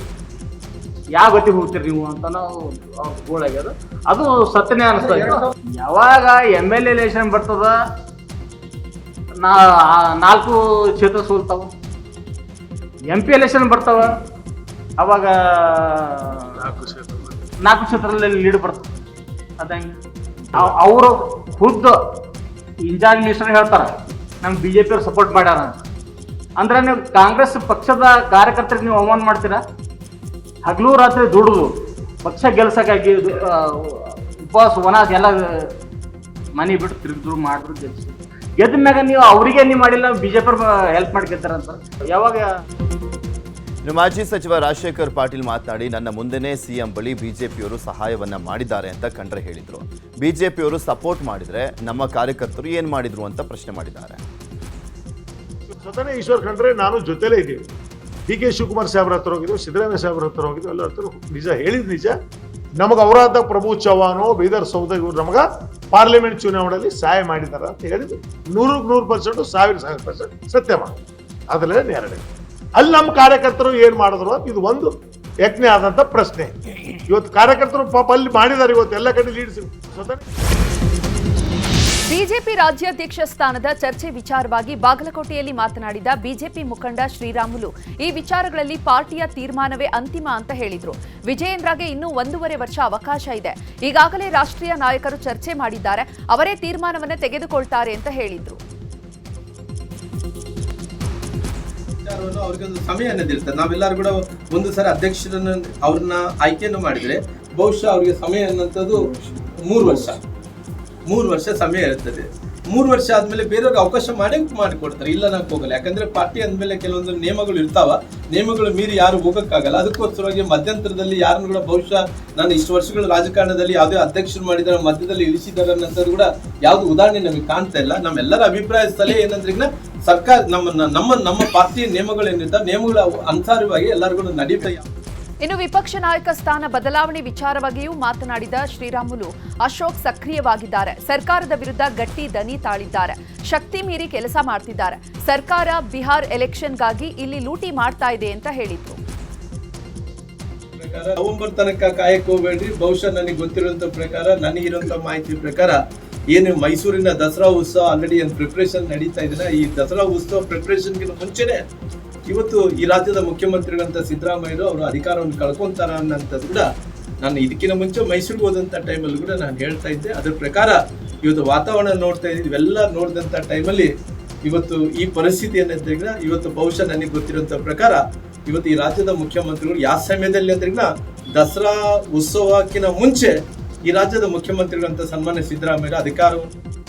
ಯಾವ ಗತಿ ಹೋಗ್ತೀರಿ ನೀವು ಅಂತ ನಾವು ಗೋಳಾಗ್ಯದ. ಅದು ಸತ್ಯನೇ ಅನಿಸ್ತದೆ ಯಾವಾಗ ಎಂ ಎಲ್ ಎಲೆಕ್ಷನ್ ಬರ್ತದ ನಾ ನಾಲ್ಕು ಕ್ಷೇತ್ರ ಸೋಲ್ತಾವ. ಎಂ ಪಿ ಎಲೆಕ್ಷನ್ ಬರ್ತಾವ. ಅವಾಗ ನಾಲ್ಕು ಕ್ಷೇತ್ರದಲ್ಲಿ ಲೀಡ್ ಬರ್ತದೆ ಅದಂಗೆ ಅವರು ಖುದ್ದು ಇಂಚಾರ್ಜ್ ಮಿನಿಸ್ಟರ್ ಹೇಳ್ತಾರೆ ನಮ್ಗೆ ಬಿ ಜೆ ಪಿ ಅವ್ರು ಸಪೋರ್ಟ್ ಮಾಡ್ಯಾರ ಅಂದ್ರೆ ನೀವು ಕಾಂಗ್ರೆಸ್ ಪಕ್ಷದ ಕಾರ್ಯಕರ್ತರಿಗೆ ನೀವು ಅವಮಾನ ಮಾಡ್ತೀರಾ? ಹಗಲು ರಾತ್ರಿ ದುಡಿದು ಪಕ್ಷ ಗೆಲ್ಸಕ್ಕಾಗಿ ಉಪವಾಸ ವನವಾಸ ಎಲ್ಲ ಮನೆ ಬಿಟ್ಟು ತಿರುಗಿದ್ರು ಮಾಡಿದ್ರು ಗೆಲ್ಸಿ ಗೆದ್ದ ಮ್ಯಾಗ ನೀವು ಅವರಿಗೆ ನೀವು ಮಾಡಿಲ್ಲ ಬಿಜೆಪಿ ಹೆಲ್ಪ್ ಮಾಡ್ಕೊತಾರಂತ ಯಾವಾಗ? ಮಾಜಿ ಸಚಿವ ರಾಜಶೇಖರ್ ಪಾಟೀಲ್ ಮಾತನಾಡಿ ನನ್ನ ಮುಂದೆನೇ ಸಿಎಂ ಬಳಿ ಬಿಜೆಪಿಯವರು ಸಹಾಯವನ್ನ ಮಾಡಿದ್ದಾರೆ ಅಂತ ಕಂಡ್ರೆ ಹೇಳಿದ್ರು. ಬಿಜೆಪಿಯವರು ಸಪೋರ್ಟ್ ಮಾಡಿದ್ರೆ ನಮ್ಮ ಕಾರ್ಯಕರ್ತರು ಏನ್ ಮಾಡಿದ್ರು ಅಂತ ಪ್ರಶ್ನೆ ಮಾಡಿದ್ದಾರೆ. ಸದನ ಈಶ್ವರ್ ಖಂಡ್ರೆ ನಾನು ಜೊತೆಲೇ ಇದ್ದೀವಿ ಡಿ ಕೆ ಶಿವಕುಮಾರ್ ಸಾಹೇಬ್ರ ಹತ್ರ ಹೋಗಿದ್ರು ಸಿದ್ದರಾಮಯ್ಯ ಸಾಹೇಬ್ರ ಹತ್ರ ಹೋಗಿದ್ರು ಎಲ್ಲ ಹತ್ರ ನಿಜ ಹೇಳಿದ್ ನಿಜ. ನಮಗೆ ಅವರಾದ ಪ್ರಭು ಚವ್ಹಾಣು, ಬೀದರ್ ಸೌದ ಇವರು ನಮಗ ಪಾರ್ಲಿಮೆಂಟ್ ಚುನಾವಣೆಯಲ್ಲಿ ಸಹಾಯ ಮಾಡಿದ್ದಾರೆ ಅಂತ ಹೇಳಿದ್ರು ನೂರಕ್ಕೆ ನೂರು ಪರ್ಸೆಂಟು ಸಾವಿರ ಸಾವಿರ ಪರ್ಸೆಂಟ್ ಸತ್ಯ ಮಾಡಿ. ಅದರಲ್ಲೇ ನೇರಳೆ. ಅಲ್ಲಿ ನಮ್ಮ ಕಾರ್ಯಕರ್ತರು ಏನು ಮಾಡಿದ್ರು ಅಂತ ಇದು ಒಂದು ಯಜ್ಞೆ ಆದಂಥ ಪ್ರಶ್ನೆ. ಇವತ್ತು ಕಾರ್ಯಕರ್ತರು ಪಾಪ ಅಲ್ಲಿ ಮಾಡಿದ್ದಾರೆ ಇವತ್ತು ಎಲ್ಲ ಕಡೆ ಲೀಡ್ಸ್ ಸದನ ಬಿಜೆಪಿ ರಾಜ್ಯಾಧ್ಯಕ್ಷ ಸ್ಥಾನದ ಚರ್ಚೆ ವಿಚಾರವಾಗಿ ಬಾಗಲಕೋಟೆಯಲ್ಲಿ ಮಾತನಾಡಿದ ಬಿಜೆಪಿ ಮುಖಂಡ ಶ್ರೀರಾಮುಲು, ಈ ವಿಚಾರಗಳಲ್ಲಿ ಪಾರ್ಟಿಯ ತೀರ್ಮಾನವೇ ಅಂತಿಮ ಅಂತ ಹೇಳಿದ್ರು. ವಿಜಯೇಂದ್ರಗೆ ಇನ್ನೂ ಒಂದೂವರೆ ವರ್ಷ ಅವಕಾಶ ಇದೆ. ಈಗಾಗಲೇ ರಾಷ್ಟ್ರೀಯ ನಾಯಕರು ಚರ್ಚೆ ಮಾಡಿದ್ದಾರೆ. ಅವರೇ ತೀರ್ಮಾನವನ್ನು ತೆಗೆದುಕೊಳ್ತಾರೆ ಅಂತ ಹೇಳಿದ್ರು. ಅವ್ರಿಗೊಂದು ಸಮಯ ನಾವೆಲ್ಲರೂ ಕೂಡ ಒಂದು ಸಾರಿ ಅಧ್ಯಕ್ಷರನ್ನ ಅವ್ರನ್ನ ಆಯ್ಕೆಯನ್ನು ಮಾಡಿದ್ರೆ ಬಹುಶಃ ಅವರಿಗೆ ಸಮಯ ಅನ್ನೋಂಥದ್ದು ಮೂರು ವರ್ಷ. ಮೂರು ವರ್ಷ ಸಮಯ ಇರ್ತದೆ. ಮೂರು ವರ್ಷ ಆದಮೇಲೆ ಬೇರೆಯವ್ರಿಗೆ ಅವಕಾಶ ಮಾಡಿ ಮಾಡಿಕೊಡ್ತಾರೆ ಇಲ್ಲ ನಾಕ್ ಹೋಗಲ್ಲ. ಯಾಕಂದ್ರೆ ಪಾರ್ಟಿ ಅಂದ್ಮೇಲೆ ಕೆಲವೊಂದು ನಿಯಮಗಳು ಇರ್ತಾವ. ನಿಯಮಗಳು ಮೀರಿ ಯಾರು ಹೋಗೋಕ್ಕಾಗಲ್ಲ. ಅದಕ್ಕೋಸ್ಕರವಾಗಿ ಮಧ್ಯಂತರದಲ್ಲಿ ಯಾರನ್ನು ಕೂಡ ಬಹುಶಃ ನಾನು ಇಷ್ಟು ವರ್ಷಗಳ ರಾಜಕಾರಣದಲ್ಲಿ ಯಾವುದೇ ಅಧ್ಯಕ್ಷರು ಮಾಡಿದ್ರೆ, ಮಧ್ಯದಲ್ಲಿ ಇಳಿಸಿದ್ದಾರೆ ಅನ್ನೋದು ಕೂಡ ಯಾವ್ದು ಉದಾಹರಣೆ ನಮಗೆ ಕಾಣ್ತಾ ಇಲ್ಲ. ನಮ್ಮೆಲ್ಲರ ಅಭಿಪ್ರಾಯ ಸಲಹೆ ಏನಂದ್ರೆ ಸರ್ಕಾರ ನಮ್ಮ ನಮ್ಮ ನಮ್ಮ ಪಾರ್ಟಿಯ ನಿಯಮಗಳೇನಿರ್ತಾವೆ, ನಿಯಮಗಳ ಅನುಸಾರವಾಗಿ ಎಲ್ಲರಿಗೂ ನಡೀತಾ ಇನ್ನು ವಿಪಕ್ಷ ನಾಯಕ ಸ್ಥಾನ ಬದಲಾವಣೆ ವಿಚಾರವಾಗಿಯೂ ಮಾತನಾಡಿದ ಶ್ರೀರಾಮುಲು, ಅಶೋಕ್ ಸಕ್ರಿಯವಾಗಿದ್ದಾರೆ. ಸರ್ಕಾರದ ವಿರುದ್ಧ ಗಟ್ಟಿ ದನಿ ತಾಳಿದ್ದಾರೆ. ಶಕ್ತಿ ಮೀರಿ ಕೆಲಸ ಮಾಡ್ತಿದ್ದಾರೆ. ಸರ್ಕಾರ ಬಿಹಾರ್ ಎಲೆಕ್ಷನ್ಗಾಗಿ ಇಲ್ಲಿ ಲೂಟಿ ಮಾಡ್ತಾ ಇದೆ ಅಂತ ಹೇಳಿದ್ರು. ನವೆಂಬರ್ ತನಕ ಕಾಯಕ್ಕೆ ಹೋಗ್ಬೇಡ್ರಿ. ಬಹುಶಃ ನನಗೆ ಗೊತ್ತಿರುವಂತ ಪ್ರಕಾರ ನನಗಿರುವಂತ ಮಾಹಿತಿ ಪ್ರಕಾರ ಏನು ಮೈಸೂರಿನ ದಸರಾ ಉತ್ಸವ ಆಲ್ರೆಡಿ ಏನು ಪ್ರಿಪರೇಷನ್ ನಡೀತಾ ಇದೆ ಈ ದಸರಾ ಉತ್ಸವ ಪ್ರಿಪರೇಷನ್ಗಿಂತ ಮುಂಚೆನೆ ಇವತ್ತು ಈ ರಾಜ್ಯದ ಮುಖ್ಯಮಂತ್ರಿಗಳಂತ ಸಿದ್ದರಾಮಯ್ಯರು ಅವರು ಅಧಿಕಾರವನ್ನು ಕಳ್ಕೊಂತಾರ ಅನ್ನೋಂಥದ್ದು ಕೂಡ ನಾನು ಇದಕ್ಕಿಂತ ಮುಂಚೆ ಮೈಸೂರಿಗೆ ಹೋದಂಥ ಟೈಮಲ್ಲಿ ಕೂಡ ನಾನು ಹೇಳ್ತಾ ಇದ್ದೆ. ಅದ್ರ ಪ್ರಕಾರ ಇವತ್ತು ವಾತಾವರಣ ನೋಡ್ತಾ ಇದ್ದೀವಿ. ಇವೆಲ್ಲ ನೋಡಿದಂಥ ಟೈಮಲ್ಲಿ ಇವತ್ತು ಈ ಪರಿಸ್ಥಿತಿ ಏನಂತ ಇವತ್ತು ಬಹುಶಃ ನನಗೆ ಗೊತ್ತಿರುವಂತ ಪ್ರಕಾರ ಇವತ್ತು ಈ ರಾಜ್ಯದ ಮುಖ್ಯಮಂತ್ರಿಗಳು ಯಾವ ಸಮಯದಲ್ಲಿ ಅಂದ್ರೆ ದಸರಾ ಉತ್ಸವಕ್ಕಿಂತ ಮುಂಚೆ ಈ ರಾಜ್ಯದ ಮುಖ್ಯಮಂತ್ರಿಗಳಂತ ಸನ್ಮಾನ್ಯ ಸಿದ್ದರಾಮಯ್ಯ ಅಧಿಕಾರವನ್ನು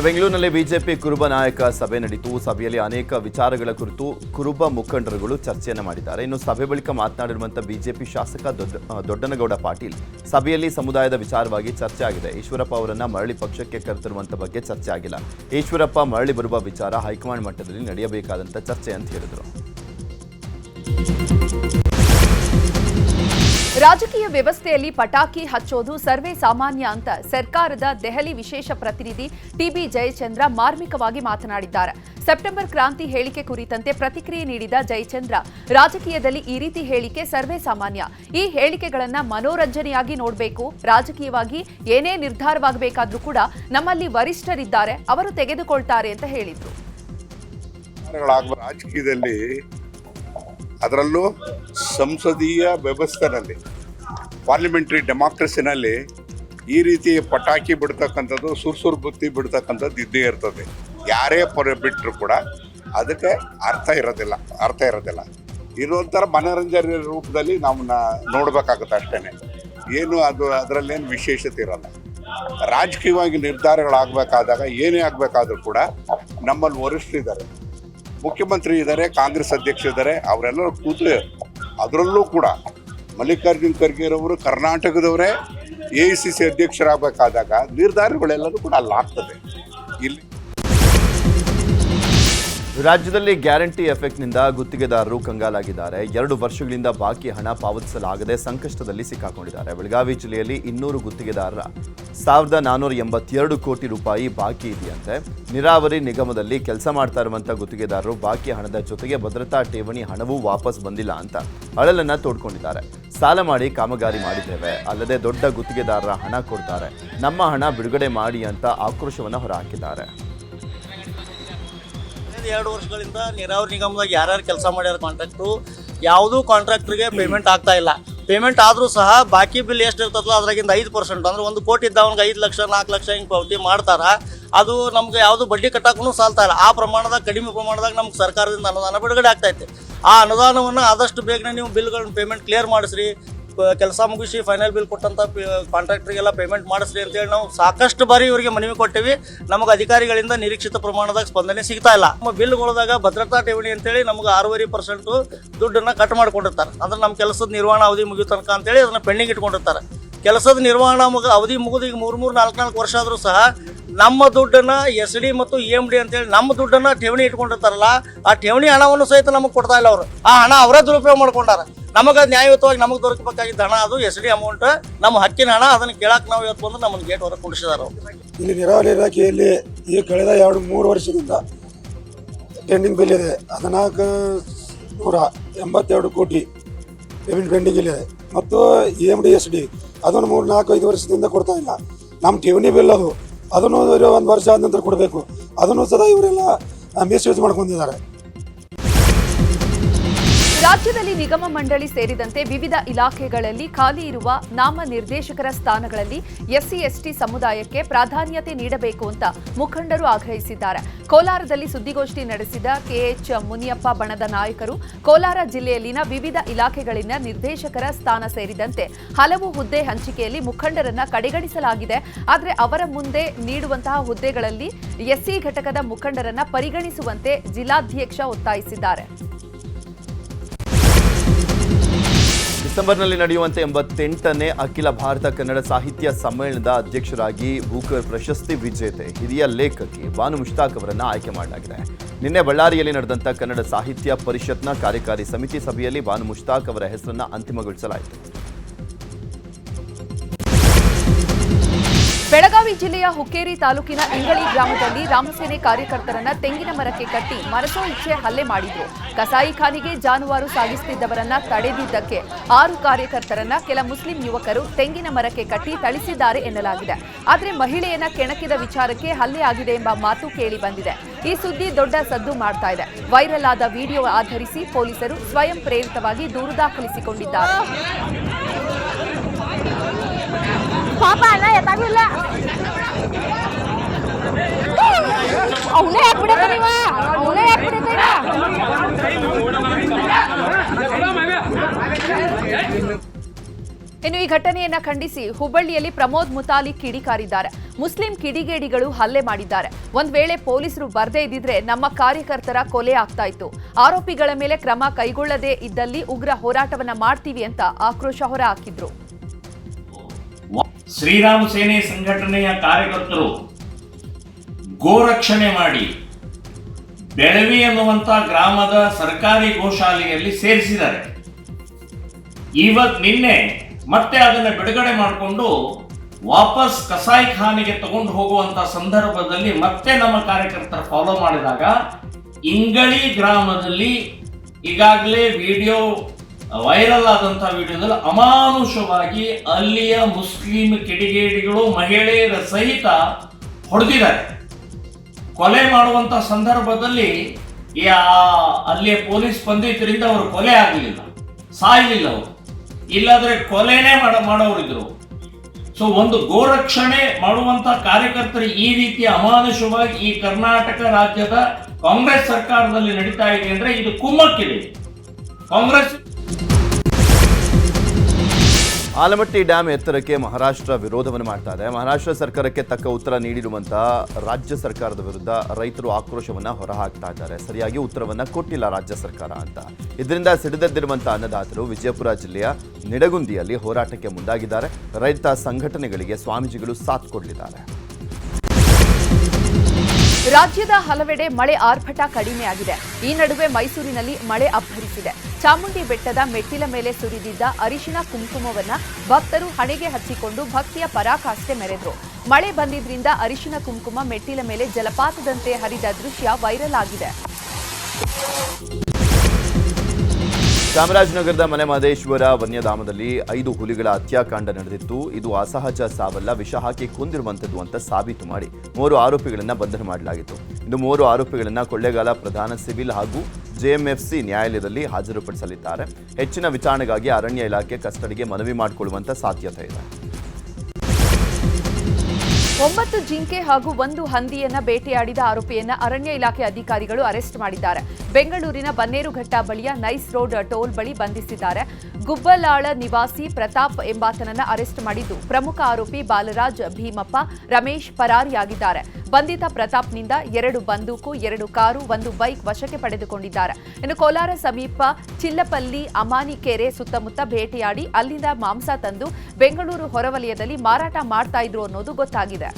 ಬೆಂಗಳೂರಿನಲ್ಲಿ ಬಿಜೆಪಿ ಕುರುಬ ನಾಯಕ ಸಭೆ ನಡೀತು. ಸಭೆಯಲ್ಲಿ ಅನೇಕ ವಿಚಾರಗಳ ಕುರಿತು ಕುರುಬ ಮುಖಂಡರುಗಳು ಚರ್ಚೆಯನ್ನು ಮಾಡಿದ್ದಾರೆ. ಇನ್ನು ಸಭೆ ಬಳಿಕ ಮಾತನಾಡಿರುವಂಥ ಬಿಜೆಪಿ ಶಾಸಕ ದೊಡ್ಡ ದೊಡ್ಡನಗೌಡ ಪಾಟೀಲ್ ಸಭೆಯಲ್ಲಿ ಸಮುದಾಯದ ವಿಚಾರವಾಗಿ ಚರ್ಚೆ ಆಗಿದೆ. ಈಶ್ವರಪ್ಪ ಅವರನ್ನು ಮರಳಿ ಪಕ್ಷಕ್ಕೆ ಕರೆತರುವಂತ ಬಗ್ಗೆ ಚರ್ಚೆ ಆಗಿಲ್ಲ. ಈಶ್ವರಪ್ಪ ಮರಳಿ ಬರುವ ವಿಚಾರ ಹೈಕಮಾಂಡ್ ಮಟ್ಟದಲ್ಲಿ ನಡೆಯಬೇಕಾದಂಥ ಚರ್ಚೆ ಅಂತ ಹೇಳಿದರು. ರಾಜಕೀಯ ವ್ಯವಸ್ಥೆಯಲ್ಲಿ ಪಟಾಕಿ ಹಚ್ಚೋದು ಸರ್ವೇ ಸಾಮಾನ್ಯ ಅಂತ ಸರ್ಕಾರದ ದೆಹಲಿ ವಿಶೇಷ ಪ್ರತಿನಿಧಿ ಟಿಬಿ ಜಯಚಂದ್ರ ಮಾರ್ಮಿಕವಾಗಿ ಮಾತನಾಡಿದ್ದಾರೆ. ಸೆಪ್ಟೆಂಬರ್ ಕ್ರಾಂತಿ ಹೇಳಿಕೆ ಕುರಿತಂತೆ ಪ್ರತಿಕ್ರಿಯೆ ನೀಡಿದ ಜಯಚಂದ್ರ, ರಾಜಕೀಯದಲ್ಲಿ ಈ ರೀತಿ ಹೇಳಿಕೆ ಸರ್ವೇ ಸಾಮಾನ್ಯ. ಈ ಹೇಳಿಕೆಗಳನ್ನ ಮನೋರಂಜನೆಯಾಗಿ ನೋಡಬೇಕು. ರಾಜಕೀಯವಾಗಿ ಏನೇ ನಿರ್ಧಾರವಾಗಬೇಕಾದ್ರೂ ಕೂಡ ನಮ್ಮಲ್ಲಿ ವರಿಷ್ಠರಿದ್ದಾರೆ. ಅವರು ತೆಗೆದುಕೊಳ್ತಾರೆ ಅಂತ ಹೇಳಿದ್ರು. ಅದರಲ್ಲೂ ಸಂಸದೀಯ ವ್ಯವಸ್ಥೆನಲ್ಲಿ ಪಾರ್ಲಿಮೆಂಟ್ರಿ ಡೆಮಾಕ್ರಸಿನಲ್ಲಿ ಈ ರೀತಿ ಪಟಾಕಿ ಬಿಡ್ತಕ್ಕಂಥದ್ದು, ಸುರ್ಸುರು ಬುತ್ತಿ ಬಿಡ್ತಕ್ಕಂಥದ್ದು ಇದ್ದೇ ಇರ್ತದೆ. ಯಾರೇ ಪರ ಬಿಟ್ಟರು ಕೂಡ ಅದಕ್ಕೆ ಅರ್ಥ ಇರೋದಿಲ್ಲ ಅರ್ಥ ಇರೋದಿಲ್ಲ. ಇದೊಂಥರ ಮನೋರಂಜನೆ ರೂಪದಲ್ಲಿ ನಾವು ನೋಡಬೇಕಾಗುತ್ತೆ ಅಷ್ಟೇ ಏನು ಅದು, ಅದರಲ್ಲೇನು ವಿಶೇಷತೆ ಇರಲ್ಲ. ರಾಜಕೀಯವಾಗಿ ನಿರ್ಧಾರಗಳಾಗಬೇಕಾದಾಗ ಏನೇ ಆಗಬೇಕಾದ್ರೂ ಕೂಡ ನಮ್ಮಲ್ಲಿ ವರಿಷ್ಠರಿದ್ದಾರೆ. ಮುಖ್ಯಮಂತ್ರಿ ಇದ್ದಾರೆ ಕಾಂಗ್ರೆಸ್ ಅಧ್ಯಕ್ಷ ಇದ್ದಾರೆ ಅವರೆಲ್ಲರೂ ಕೂತು ಅದರಲ್ಲೂ ಕೂಡ ಮಲ್ಲಿಕಾರ್ಜುನ್ ಖರ್ಗೆರವರು ಕರ್ನಾಟಕದವರೇ ಎ ಐ ಸಿ ಸಿ ಅಧ್ಯಕ್ಷರಾಗಬೇಕಾದಾಗ ನಿರ್ಧಾರಗಳೆಲ್ಲರೂ ಕೂಡ ಅಲ್ಲಾಗ್ತದೆ ಇಲ್ಲಿ ರಾಜ್ಯದಲ್ಲಿ ಗ್ಯಾರಂಟಿ ಎಫೆಕ್ಟ್ನಿಂದ ಗುತ್ತಿಗೆದಾರರು ಕಂಗಾಲಾಗಿದ್ದಾರೆ. ಎರಡು ವರ್ಷಗಳಿಂದ ಬಾಕಿ ಹಣ ಪಾವತಿಸಲಾಗದೆ ಸಂಕಷ್ಟದಲ್ಲಿ ಸಿಕ್ಕಾಕೊಂಡಿದ್ದಾರೆ. ಬೆಳಗಾವಿ ಜಿಲ್ಲೆಯಲ್ಲಿ ಇನ್ನೂರು ಗುತ್ತಿಗೆದಾರರ ಸಾವಿರದ ನಾನ್ನೂರ ಎಂಬತ್ತೆರಡು ಕೋಟಿ ರೂಪಾಯಿ ಬಾಕಿ ಇದೆಯಂತೆ. ನೀರಾವರಿ ನಿಗಮದಲ್ಲಿ ಕೆಲಸ ಮಾಡ್ತಾ ಇರುವಂಥ ಗುತ್ತಿಗೆದಾರರು ಬಾಕಿ ಹಣದ ಜೊತೆಗೆ ಭದ್ರತಾ ಠೇವಣಿ ಹಣವೂ ವಾಪಸ್ ಬಂದಿಲ್ಲ ಅಂತ ಅಳಲನ್ನ ತೋಡ್ಕೊಂಡಿದ್ದಾರೆ. ಸಾಲ ಮಾಡಿ ಕಾಮಗಾರಿ ಮಾಡಿದ್ದೇವೆ. ಅಲ್ಲದೆ ದೊಡ್ಡ ಗುತ್ತಿಗೆದಾರರ ಹಣ ಕೊಡ್ತಾರೆ. ನಮ್ಮ ಹಣ ಬಿಡುಗಡೆ ಮಾಡಿ ಅಂತ ಆಕ್ರೋಶವನ್ನು ಹೊರಹಾಕಿದ್ದಾರೆ. ಕಳೆದ ಎರಡು ವರ್ಷಗಳಿಂದ ನೀರಾವರಿ ನಿಗಮದಾಗ ಯಾರ್ಯಾರು ಕೆಲಸ ಮಾಡ್ಯಾರ ಕಾಂಟ್ರಾಕ್ಟ್ರು ಯಾವುದೂ ಕಾಂಟ್ರಾಕ್ಟ್ರಿಗೆ ಪೇಮೆಂಟ್ ಆಗ್ತಾ ಇಲ್ಲ. ಪೇಮೆಂಟ್ ಆದರೂ ಸಹ ಬಾಕಿ ಬಿಲ್ ಎಷ್ಟು ಇರ್ತದಲ್ಲ ಅದ್ರಾಗಿಂದ ಐದು ಪರ್ಸೆಂಟ್ ಅಂದ್ರೆ ಒಂದು ಕೋಟಿ ಇದ್ದ ಅವ್ನಿಗೆ ಐದು ಲಕ್ಷ, ನಾಲ್ಕು ಲಕ್ಷ ಹಿಂಗೆ ಪಾವತಿ ಮಾಡ್ತಾರೆ. ಅದು ನಮ್ಗೆ ಯಾವುದು ಬಡ್ಡಿ ಕಟ್ಟಕ್ಕೂ ಸಾಲ್ತಾ ಇಲ್ಲ. ಆ ಪ್ರಮಾಣದಾಗ, ಕಡಿಮೆ ಪ್ರಮಾಣದಾಗ ನಮ್ಗೆ ಸರ್ಕಾರದಿಂದ ಅನುದಾನ ಬಿಡುಗಡೆ ಆಗ್ತೈತೆ ಆ ಅನುದಾನವನ್ನು ಆದಷ್ಟು ಬೇಗನೆ ನೀವು ಬಿಲ್ಗಳನ್ನ ಪೇಮೆಂಟ್ ಕ್ಲಿಯರ್ ಮಾಡಿಸ್ರಿ. ಕೆಲಸ ಮುಗಿಸಿ ಫೈನಲ್ ಬಿಲ್ ಕೊಟ್ಟಂತ ಕಾಂಟ್ರಾಕ್ಟ್ರಿಗೆಲ್ಲ ಪೇಮೆಂಟ್ ಮಾಡಿಸ್ರಿ ಅಂತೇಳಿ ನಾವು ಸಾಕಷ್ಟು ಬಾರಿ ಇವರಿಗೆ ಮನವಿ ಕೊಟ್ಟಿವಿ. ನಮಗೆ ಅಧಿಕಾರಿಗಳಿಂದ ನಿರೀಕ್ಷಿತ ಪ್ರಮಾಣದಾಗ ಸ್ಪಂದನೆ ಸಿಗ್ತಾ ಇಲ್ಲ. ನಮ್ಮ ಬಿಲ್ಗಳದಾಗ ಭದ್ರತಾ ಠೇವಣಿ ಅಂತೇಳಿ ನಮಗೆ ಆರೂವರೆ ಪರ್ಸೆಂಟು ದುಡ್ಡನ್ನ ಕಟ್ ಮಾಡ್ಕೊಂಡಿರ್ತಾರೆ. ಅಂದ್ರೆ ನಮ್ಮ ಕೆಲಸದ ನಿರ್ವಹಣಾ ಅವಧಿ ಮುಗಿಯೋ ತನಕ ಅಂತೇಳಿ ಅದನ್ನ ಪೆಂಡಿಂಗ್ ಇಟ್ಕೊಂಡಿರ್ತಾರೆ. ಕೆಲಸದ ನಿರ್ವಹಣಾ ಮುಗ ಅವಧಿ ಮುಗಿದು ಈಗ ಮೂರು ಮೂರು, ನಾಲ್ಕು ನಾಲ್ಕು ವರ್ಷ ಆದರೂ ಸಹ ನಮ್ಮ ದುಡ್ಡನ್ನ ಎಸ್ ಡಿ ಮತ್ತು ಇ ಎಂ ಡಿ ಅಂತೇಳಿ ನಮ್ಮ ದುಡ್ಡನ್ನ ಠೇವಣಿ ಇಟ್ಕೊಂಡಿರ್ತಾರಲ್ಲ, ಆ ಠೇವಣಿ ಹಣವನ್ನು ಸಹಿತ ನಮಗೆ ಕೊಡ್ತಾ ಇಲ್ಲ ಅವರು. ಆ ಹಣ ಅವರೇ ದುರುಪಯೋಗ ಮಾಡ್ಕೊಂಡಾರ. ನಮಗೆ ನ್ಯಾಯಯುತವಾಗಿ ನಮಗೆ ದೊರಕಬೇಕಾಗಿದ್ದ ಹಣ ಅದು ಎಸ್ ಡಿ ಅಮೌಂಟ್. ನಮ್ಮ ಹಕ್ಕಿನ ಹಣ ಅದನ್ನು ಕೇಳಕ್ಕೆ ನಾವು ಇವತ್ತು ಬಂದು ನಮ್ಮನ್ನು ಗೇಟ್ ಹೊರಗೆ ಕುಡಿಸಿದಾರೆ ಇಲ್ಲಿ ನೀರಾವರಿ ಇಲಾಖೆಯಲ್ಲಿ ಈ ಕಳೆದ ಎರಡು, ಮೂರು ವರ್ಷದಿಂದ ಪೆಂಡಿಂಗ್ ಬಿಲ್ ಇದೆ. ಹದಿನಾಲ್ಕು ನೂರ ಎಂಬತ್ತೆರಡು ಕೋಟಿ ಪೇಮೆಂಟ್ ಪೆಂಡಿಂಗ್ ಇದೆ. ಮತ್ತು E M D, S D ಅದನ್ನು ಮೂರು, ನಾಲ್ಕು, ಐದು ವರ್ಷದಿಂದ ಕೊಡ್ತಾ ಇಲ್ಲ. ನಮ್ಮ ಠೇವಣಿ ಬಿಲ್ ಅದು. ಅದನ್ನು ಒಂದು ವರ್ಷ ಆದ ನಂತರ ಕೊಡಬೇಕು. ಅದನ್ನು ಸದಾ ಇವರೆಲ್ಲ ಮಿಸ್ಯೂಸ್ ಮಾಡ್ಕೊಂಡಿದ್ದಾರೆ. ರಾಜ್ಯದಲ್ಲಿ ನಿಗಮ ಮಂಡಳಿ ಸೇರಿದಂತೆ ವಿವಿಧ ಇಲಾಖೆಗಳಲ್ಲಿ ಖಾಲಿ ಇರುವ ನಾಮ ನಿರ್ದೇಶಕರ ಸ್ಥಾನಗಳಲ್ಲಿ ಎಸ್ಸಿ, ಎಸ್ಟಿ ಸಮುದಾಯಕ್ಕೆ ಪ್ರಾಧಾನ್ಯತೆ ನೀಡಬೇಕು ಅಂತ ಮುಖಂಡರು ಆಗ್ರಹಿಸಿದ್ದಾರೆ. ಕೋಲಾರದಲ್ಲಿ ಸುದ್ದಿಗೋಷ್ಠಿ ನಡೆಸಿದ ಕೆಎಚ್ ಮುನಿಯಪ್ಪ ಬಣದ ನಾಯಕರು ಕೋಲಾರ ಜಿಲ್ಲೆಯಲ್ಲಿನ ವಿವಿಧ ಇಲಾಖೆಗಳಿನ ನಿರ್ದೇಶಕರ ಸ್ಥಾನ ಸೇರಿದಂತೆ ಹಲವು ಹುದ್ದೆ ಹಂಚಿಕೆಯಲ್ಲಿ ಮುಖಂಡರನ್ನ ಕಡೆಗಣಿಸಲಾಗಿದೆ. ಆದರೆ ಅವರ ಮುಂದೆ ನೀಡುವಂತಹ ಹುದ್ದೆಗಳಲ್ಲಿ ಎಸ್ಸಿ ಘಟಕದ ಮುಖಂಡರನ್ನ ಪರಿಗಣಿಸುವಂತೆ ಜಿಲ್ಲಾಧ್ಯಕ್ಷ ಒತ್ತಾಯಿಸಿದ್ದಾರೆ. ಡಿಸೆಂಬರ್ನಲ್ಲಿ ನಡೆಯುವಂತೆ ಎಂಬತ್ತೆಂಟನೇ ಅಖಿಲ ಭಾರತ ಕನ್ನಡ ಸಾಹಿತ್ಯ ಸಮ್ಮೇಳನದ ಅಧ್ಯಕ್ಷರಾಗಿ ಭೂಕರ್ ಪ್ರಶಸ್ತಿ ವಿಜೇತೆ ಹಿರಿಯ ಲೇಖಕಿ ಬಾನು ಮುಷ್ತಾಕ್ ಅವರನ್ನು ಆಯ್ಕೆ ಮಾಡಲಾಗಿದೆ. ನಿನ್ನೆ ಬಳ್ಳಾರಿಯಲ್ಲಿ ನಡೆದಂತ ಕನ್ನಡ ಸಾಹಿತ್ಯ ಪರಿಷತ್ನ ಕಾರ್ಯಕಾರಿ ಸಮಿತಿ ಸಭೆಯಲ್ಲಿ ಬಾನು ಮುಷ್ತಾಕ್ ಅವರ ಹೆಸರನ್ನು ಅಂತಿಮಗೊಳಿಸಲಾಯಿತು. ಬೆಳಗಾವಿ ಜಿಲ್ಲೆಯ ಹುಕ್ಕೇರಿ ತಾಲೂಕಿನ ಇಂಗಳಿ ಗ್ರಾಮದಲ್ಲಿ ರಾಮಸೇನೆ ಕಾರ್ಯಕರ್ತರನ್ನ ತೆಂಗಿನ ಮರಕ್ಕೆ ಕಟ್ಟಿ ಮರಸೋ ಇಚ್ಛೆ ಹಲ್ಲೆ ಮಾಡಿದ್ರು. ಕಸಾಯಿಖಾನಿಗೆ ಜಾನುವಾರು ಸಾಗಿಸುತ್ತಿದ್ದವರನ್ನ ತಡೆದಿದ್ದಕ್ಕೆ ಆರು ಕಾರ್ಯಕರ್ತರನ್ನ ಕೆಲ ಮುಸ್ಲಿಂ ಯುವಕರು ತೆಂಗಿನ ಮರಕ್ಕೆ ಕಟ್ಟಿ ಥಳಿಸಿದ್ದಾರೆ ಎನ್ನಲಾಗಿದೆ. ಆದರೆ ಮಹಿಳೆಯನ್ನ ಕೆಣಕಿದ ವಿಚಾರಕ್ಕೆ ಹಲ್ಲೆ ಆಗಿದೆ ಎಂಬ ಮಾತು ಕೇಳಿ ಬಂದಿದೆ. ಈ ಸುದ್ದಿ ದೊಡ್ಡ ಸದ್ದು ಮಾಡ್ತಾ ಇದೆ. ವೈರಲ್ ಆದ ವಿಡಿಯೋ ಆಧರಿಸಿ ಪೊಲೀಸರು ಸ್ವಯಂ ಪ್ರೇರಿತವಾಗಿ ದೂರು ದಾಖಲಿಸಿಕೊಂಡಿದ್ದಾರೆ. ಪಾಪ ಇನ್ನು ಈ ಘಟನೆಯನ್ನ ಖಂಡಿಸಿ ಹುಬ್ಬಳ್ಳಿಯಲ್ಲಿ ಪ್ರಮೋದ್ ಮುತಾಲಿಕ್ ಕಿಡಿಕಾರಿದ್ದಾರೆ ಮುಸ್ಲಿಂ ಕಿಡಿಗೇಡಿಗಳು ಹಲ್ಲೆ ಮಾಡಿದ್ದಾರೆ. ಒಂದ್ ವೇಳೆ ಪೊಲೀಸರು ಬರದೇ ಇದ್ದಿದ್ರೆ ನಮ್ಮ ಕಾರ್ಯಕರ್ತರ ಕೊಲೆ ಆಗ್ತಾ ಇತ್ತು. ಆರೋಪಿಗಳ ಮೇಲೆ ಕ್ರಮ ಕೈಗೊಳ್ಳದೇ ಇದ್ದಲ್ಲಿ ಉಗ್ರ ಹೋರಾಟವನ್ನ ಮಾಡ್ತೀವಿ ಅಂತ ಆಕ್ರೋಶ ಹೊರಹಾಕಿದ್ರು ಶ್ರೀರಾಮ ಸೇನೆ ಸಂಘಟನೆಯ ಕಾರ್ಯಕರ್ತರು ಗೋರಕ್ಷಣೆ ಮಾಡಿ ಬೆಳವಿ ಎನ್ನುವಂತ ಗ್ರಾಮದ ಸರ್ಕಾರಿ ಗೋಶಾಲೆಯಲ್ಲಿ ಸೇರಿಸಿದ್ದಾರೆ. ಇವತ್ ನಿನ್ನೆ ಮತ್ತೆ ಅದನ್ನು ಬಿಡುಗಡೆ ಮಾಡಿಕೊಂಡು ವಾಪಸ್ ಕಸಾಯಿಖಾನೆಗೆ ತಗೊಂಡು ಹೋಗುವಂತ ಸಂದರ್ಭದಲ್ಲಿ ಮತ್ತೆ ನಮ್ಮ ಕಾರ್ಯಕರ್ತರು ಫಾಲೋ ಮಾಡಿದಾಗ ಇಂಗಳಿ ಗ್ರಾಮದಲ್ಲಿ ಈಗಾಗಲೇ ವಿಡಿಯೋ ವೈರಲ್ ಆದಂತಹ ವಿಡಿಯೋದಲ್ಲಿ ಅಮಾನುಷವಾಗಿ ಅಲ್ಲಿಯ ಮುಸ್ಲಿಂ ಕಿಡಿಗೇಡಿಗಳು, ಮಹಿಳೆಯರ ಸಹಿತ ಹೊಡೆದಿದ್ದಾರೆ. ಕೊಲೆ ಮಾಡುವಂತ ಸಂದರ್ಭದಲ್ಲಿ ಅಲ್ಲಿಯ ಪೊಲೀಸ್ ಬಂದಿದ್ದರಿಂದ ಅವರು ಕೊಲೆ ಆಗಲಿಲ್ಲ, ಸಾಯಲಿಲ್ಲ ಅವರು. ಇಲ್ಲಾದ್ರೆ ಕೊಲೆನೇ ಮಾಡ, ಮಾಡೋರಿದ್ರು. ಸೊ ಒಂದು ಗೋರಕ್ಷಣೆ ಮಾಡುವಂತ ಕಾರ್ಯಕರ್ತರು ಈ ರೀತಿ ಅಮಾನುಷವಾಗಿ ಈ ಕರ್ನಾಟಕ ರಾಜ್ಯದ ಕಾಂಗ್ರೆಸ್ ಸರ್ಕಾರದಲ್ಲಿ ನಡೀತಾ ಇದೆ ಅಂದ್ರೆ ಇದು ಕುಮ್ಮಕ್ಕಿದೆ. ಕಾಂಗ್ರೆಸ್ ಆಲಮಟ್ಟಿ ಡ್ಯಾಮ್ ಎತ್ತರಕ್ಕೆ ಮಹಾರಾಷ್ಟ್ರ ವಿರೋಧವನ್ನು ಮಾಡ್ತಾ ಇದೆ. ಮಹಾರಾಷ್ಟ್ರ ಸರ್ಕಾರಕ್ಕೆ ತಕ್ಕ ಉತ್ತರ ನೀಡಿರುವಂತಹ ರಾಜ್ಯ ಸರ್ಕಾರದ ವಿರುದ್ಧ ರೈತರು ಆಕ್ರೋಶವನ್ನ ಹೊರಹಾಕ್ತಾ ಇದ್ದಾರೆ. ಸರಿಯಾಗಿ ಉತ್ತರವನ್ನು ಕೊಟ್ಟಿಲ್ಲ ರಾಜ್ಯ ಸರ್ಕಾರ ಅಂತ. ಇದರಿಂದ ಸಿಡಿದೆದ್ದಿರುವಂತಹ ಅನ್ನದಾತರು ವಿಜಯಪುರ ಜಿಲ್ಲೆಯ ನಿಡಗುಂದಿಯಲ್ಲಿ ಹೋರಾಟಕ್ಕೆ ಮುಂದಾಗಿದ್ದಾರೆ. ರೈತ ಸಂಘಟನೆಗಳಿಗೆ ಸ್ವಾಮೀಜಿಗಳು ಸಾಥ್ ಕೊಡಲಿದ್ದಾರೆ. ರಾಜ್ಯದ ಹಲವೆಡೆ ಮಳೆ ಆರ್ಭಟ ಕಡಿಮೆಯಾಗಿದೆ. ಈ ನಡುವೆ ಮೈಸೂರಿನಲ್ಲಿ ಮಳೆ ಅಬ್ಬರಿಸಿದೆ. ಚಾಮುಂಡಿ ಬೆಟ್ಟದ ಮೆಟ್ಟಿಲ ಮೇಲೆ ಸುರಿದಿದ್ದ ಅರಿಶಿನ ಕುಂಕುಮವನ್ನ ಭಕ್ತರು ಹಣೆಗೆ ಹಚ್ಚಿಕೊಂಡು ಭಕ್ತಿಯ ಪರಾಕಾಷ್ಠೆ ಮೆರೆದ್ರು. ಮಳೆ ಬಂದಿದ್ರಿಂದ ಅರಿಶಿನ ಕುಂಕುಮ ಮೆಟ್ಟಿಲ ಮೇಲೆ ಜಲಪಾತದಂತೆ ಹರಿದ ದೃಶ್ಯ ವೈರಲ್ ಆಗಿದೆ. ಚಾಮರಾಜನಗರದ ಮಲೆಮಹದೇಶ್ವರ ವನ್ಯಧಾಮದಲ್ಲಿ ಐದು ಹುಲಿಗಳ ಹತ್ಯಾಕಾಂಡ ನಡೆದಿತ್ತು. ಇದು ಅಸಹಜ ಸಾವಲ್ಲ, ವಿಷ ಹಾಕಿ ಕುಂದಿರುವಂಥದ್ದು ಅಂತ ಸಾಬೀತು ಮಾಡಿ ಮೂರು ಆರೋಪಿಗಳನ್ನು ಬಂಧನ ಮಾಡಲಾಗಿತ್ತು. ಇನ್ನು ಮೂರು ಆರೋಪಿಗಳನ್ನು ಕೊಳ್ಳೇಗಾಲ ಪ್ರಧಾನ ಸಿವಿಲ್ ಹಾಗೂ ಜೆಎಂಎಫ್ಸಿ ನ್ಯಾಯಾಲಯದಲ್ಲಿ ಹಾಜರುಪಡಿಸಲಿದ್ದಾರೆ. ಹೆಚ್ಚಿನ ವಿಚಾರಣೆಗಾಗಿ ಅರಣ್ಯ ಇಲಾಖೆ ಕಸ್ಟಡಿಗೆ ಮನವಿ ಮಾಡಿಕೊಳ್ಳುವಂಥ ಸಾಧ್ಯತೆ ಇದೆ. ಒಂಬತ್ತು ಜಿಂಕೆ ಹಾಗೂ ಒಂದು ಹಂದಿಯನ್ನ ಬೇಟೆಯಾಡಿದ ಆರೋಪಿಯನ್ನ ಅರಣ್ಯ ಇಲಾಖೆ ಅಧಿಕಾರಿಗಳು ಅರೆಸ್ಟ್ ಮಾಡಿದ್ದಾರೆ. ಬೆಂಗಳೂರಿನ ಬನ್ನೇರುಘಟ್ಟ ಬಳಿಯ ನೈಸ್ ರೋಡ್ ಟೋಲ್ ಬಳಿ ಬಂಧಿಸಿದ್ದಾರೆ. ಗುಬ್ಬಲಾಳ ನಿವಾಸಿ ಪ್ರತಾಪ್ ಎಂಬಾತನನ್ನ ಅರೆಸ್ಟ್ ಮಾಡಿದ್ದು ಪ್ರಮುಖ ಆರೋಪಿ ಬಾಲರಾಜ್ ಭೀಮಪ್ಪ, ರಮೇಶ್ ಪರಾರಿಯಾಗಿದ್ದಾರೆ ಬಂಧಿತ ಪ್ರತಾಪ್ನಿಂದ ಎರಡು ಬಂದೂಕು, ಎರಡು ಕಾರು, ಒಂದು ಬೈಕ್ ವಶಕ್ಕೆ ಪಡೆದುಕೊಂಡಿದ್ದಾರೆ. ಇನ್ನು ಕೋಲಾರ ಸಮೀಪ ಚಿಲ್ಲಪಲ್ಲಿ, ಅಮಾನಿಕೆರೆ ಸುತ್ತಮುತ್ತ ಭೇಟಿಯಾಡಿ ಅಲ್ಲಿಂದ ಮಾಂಸ ತಂದು ಬೆಂಗಳೂರು ಹೊರವಲಯದಲ್ಲಿ ಮಾರಾಟ ಮಾಡ್ತಾ ಇದ್ರು ಅನ್ನೋದು ಗೊತ್ತಾಗಿದೆ.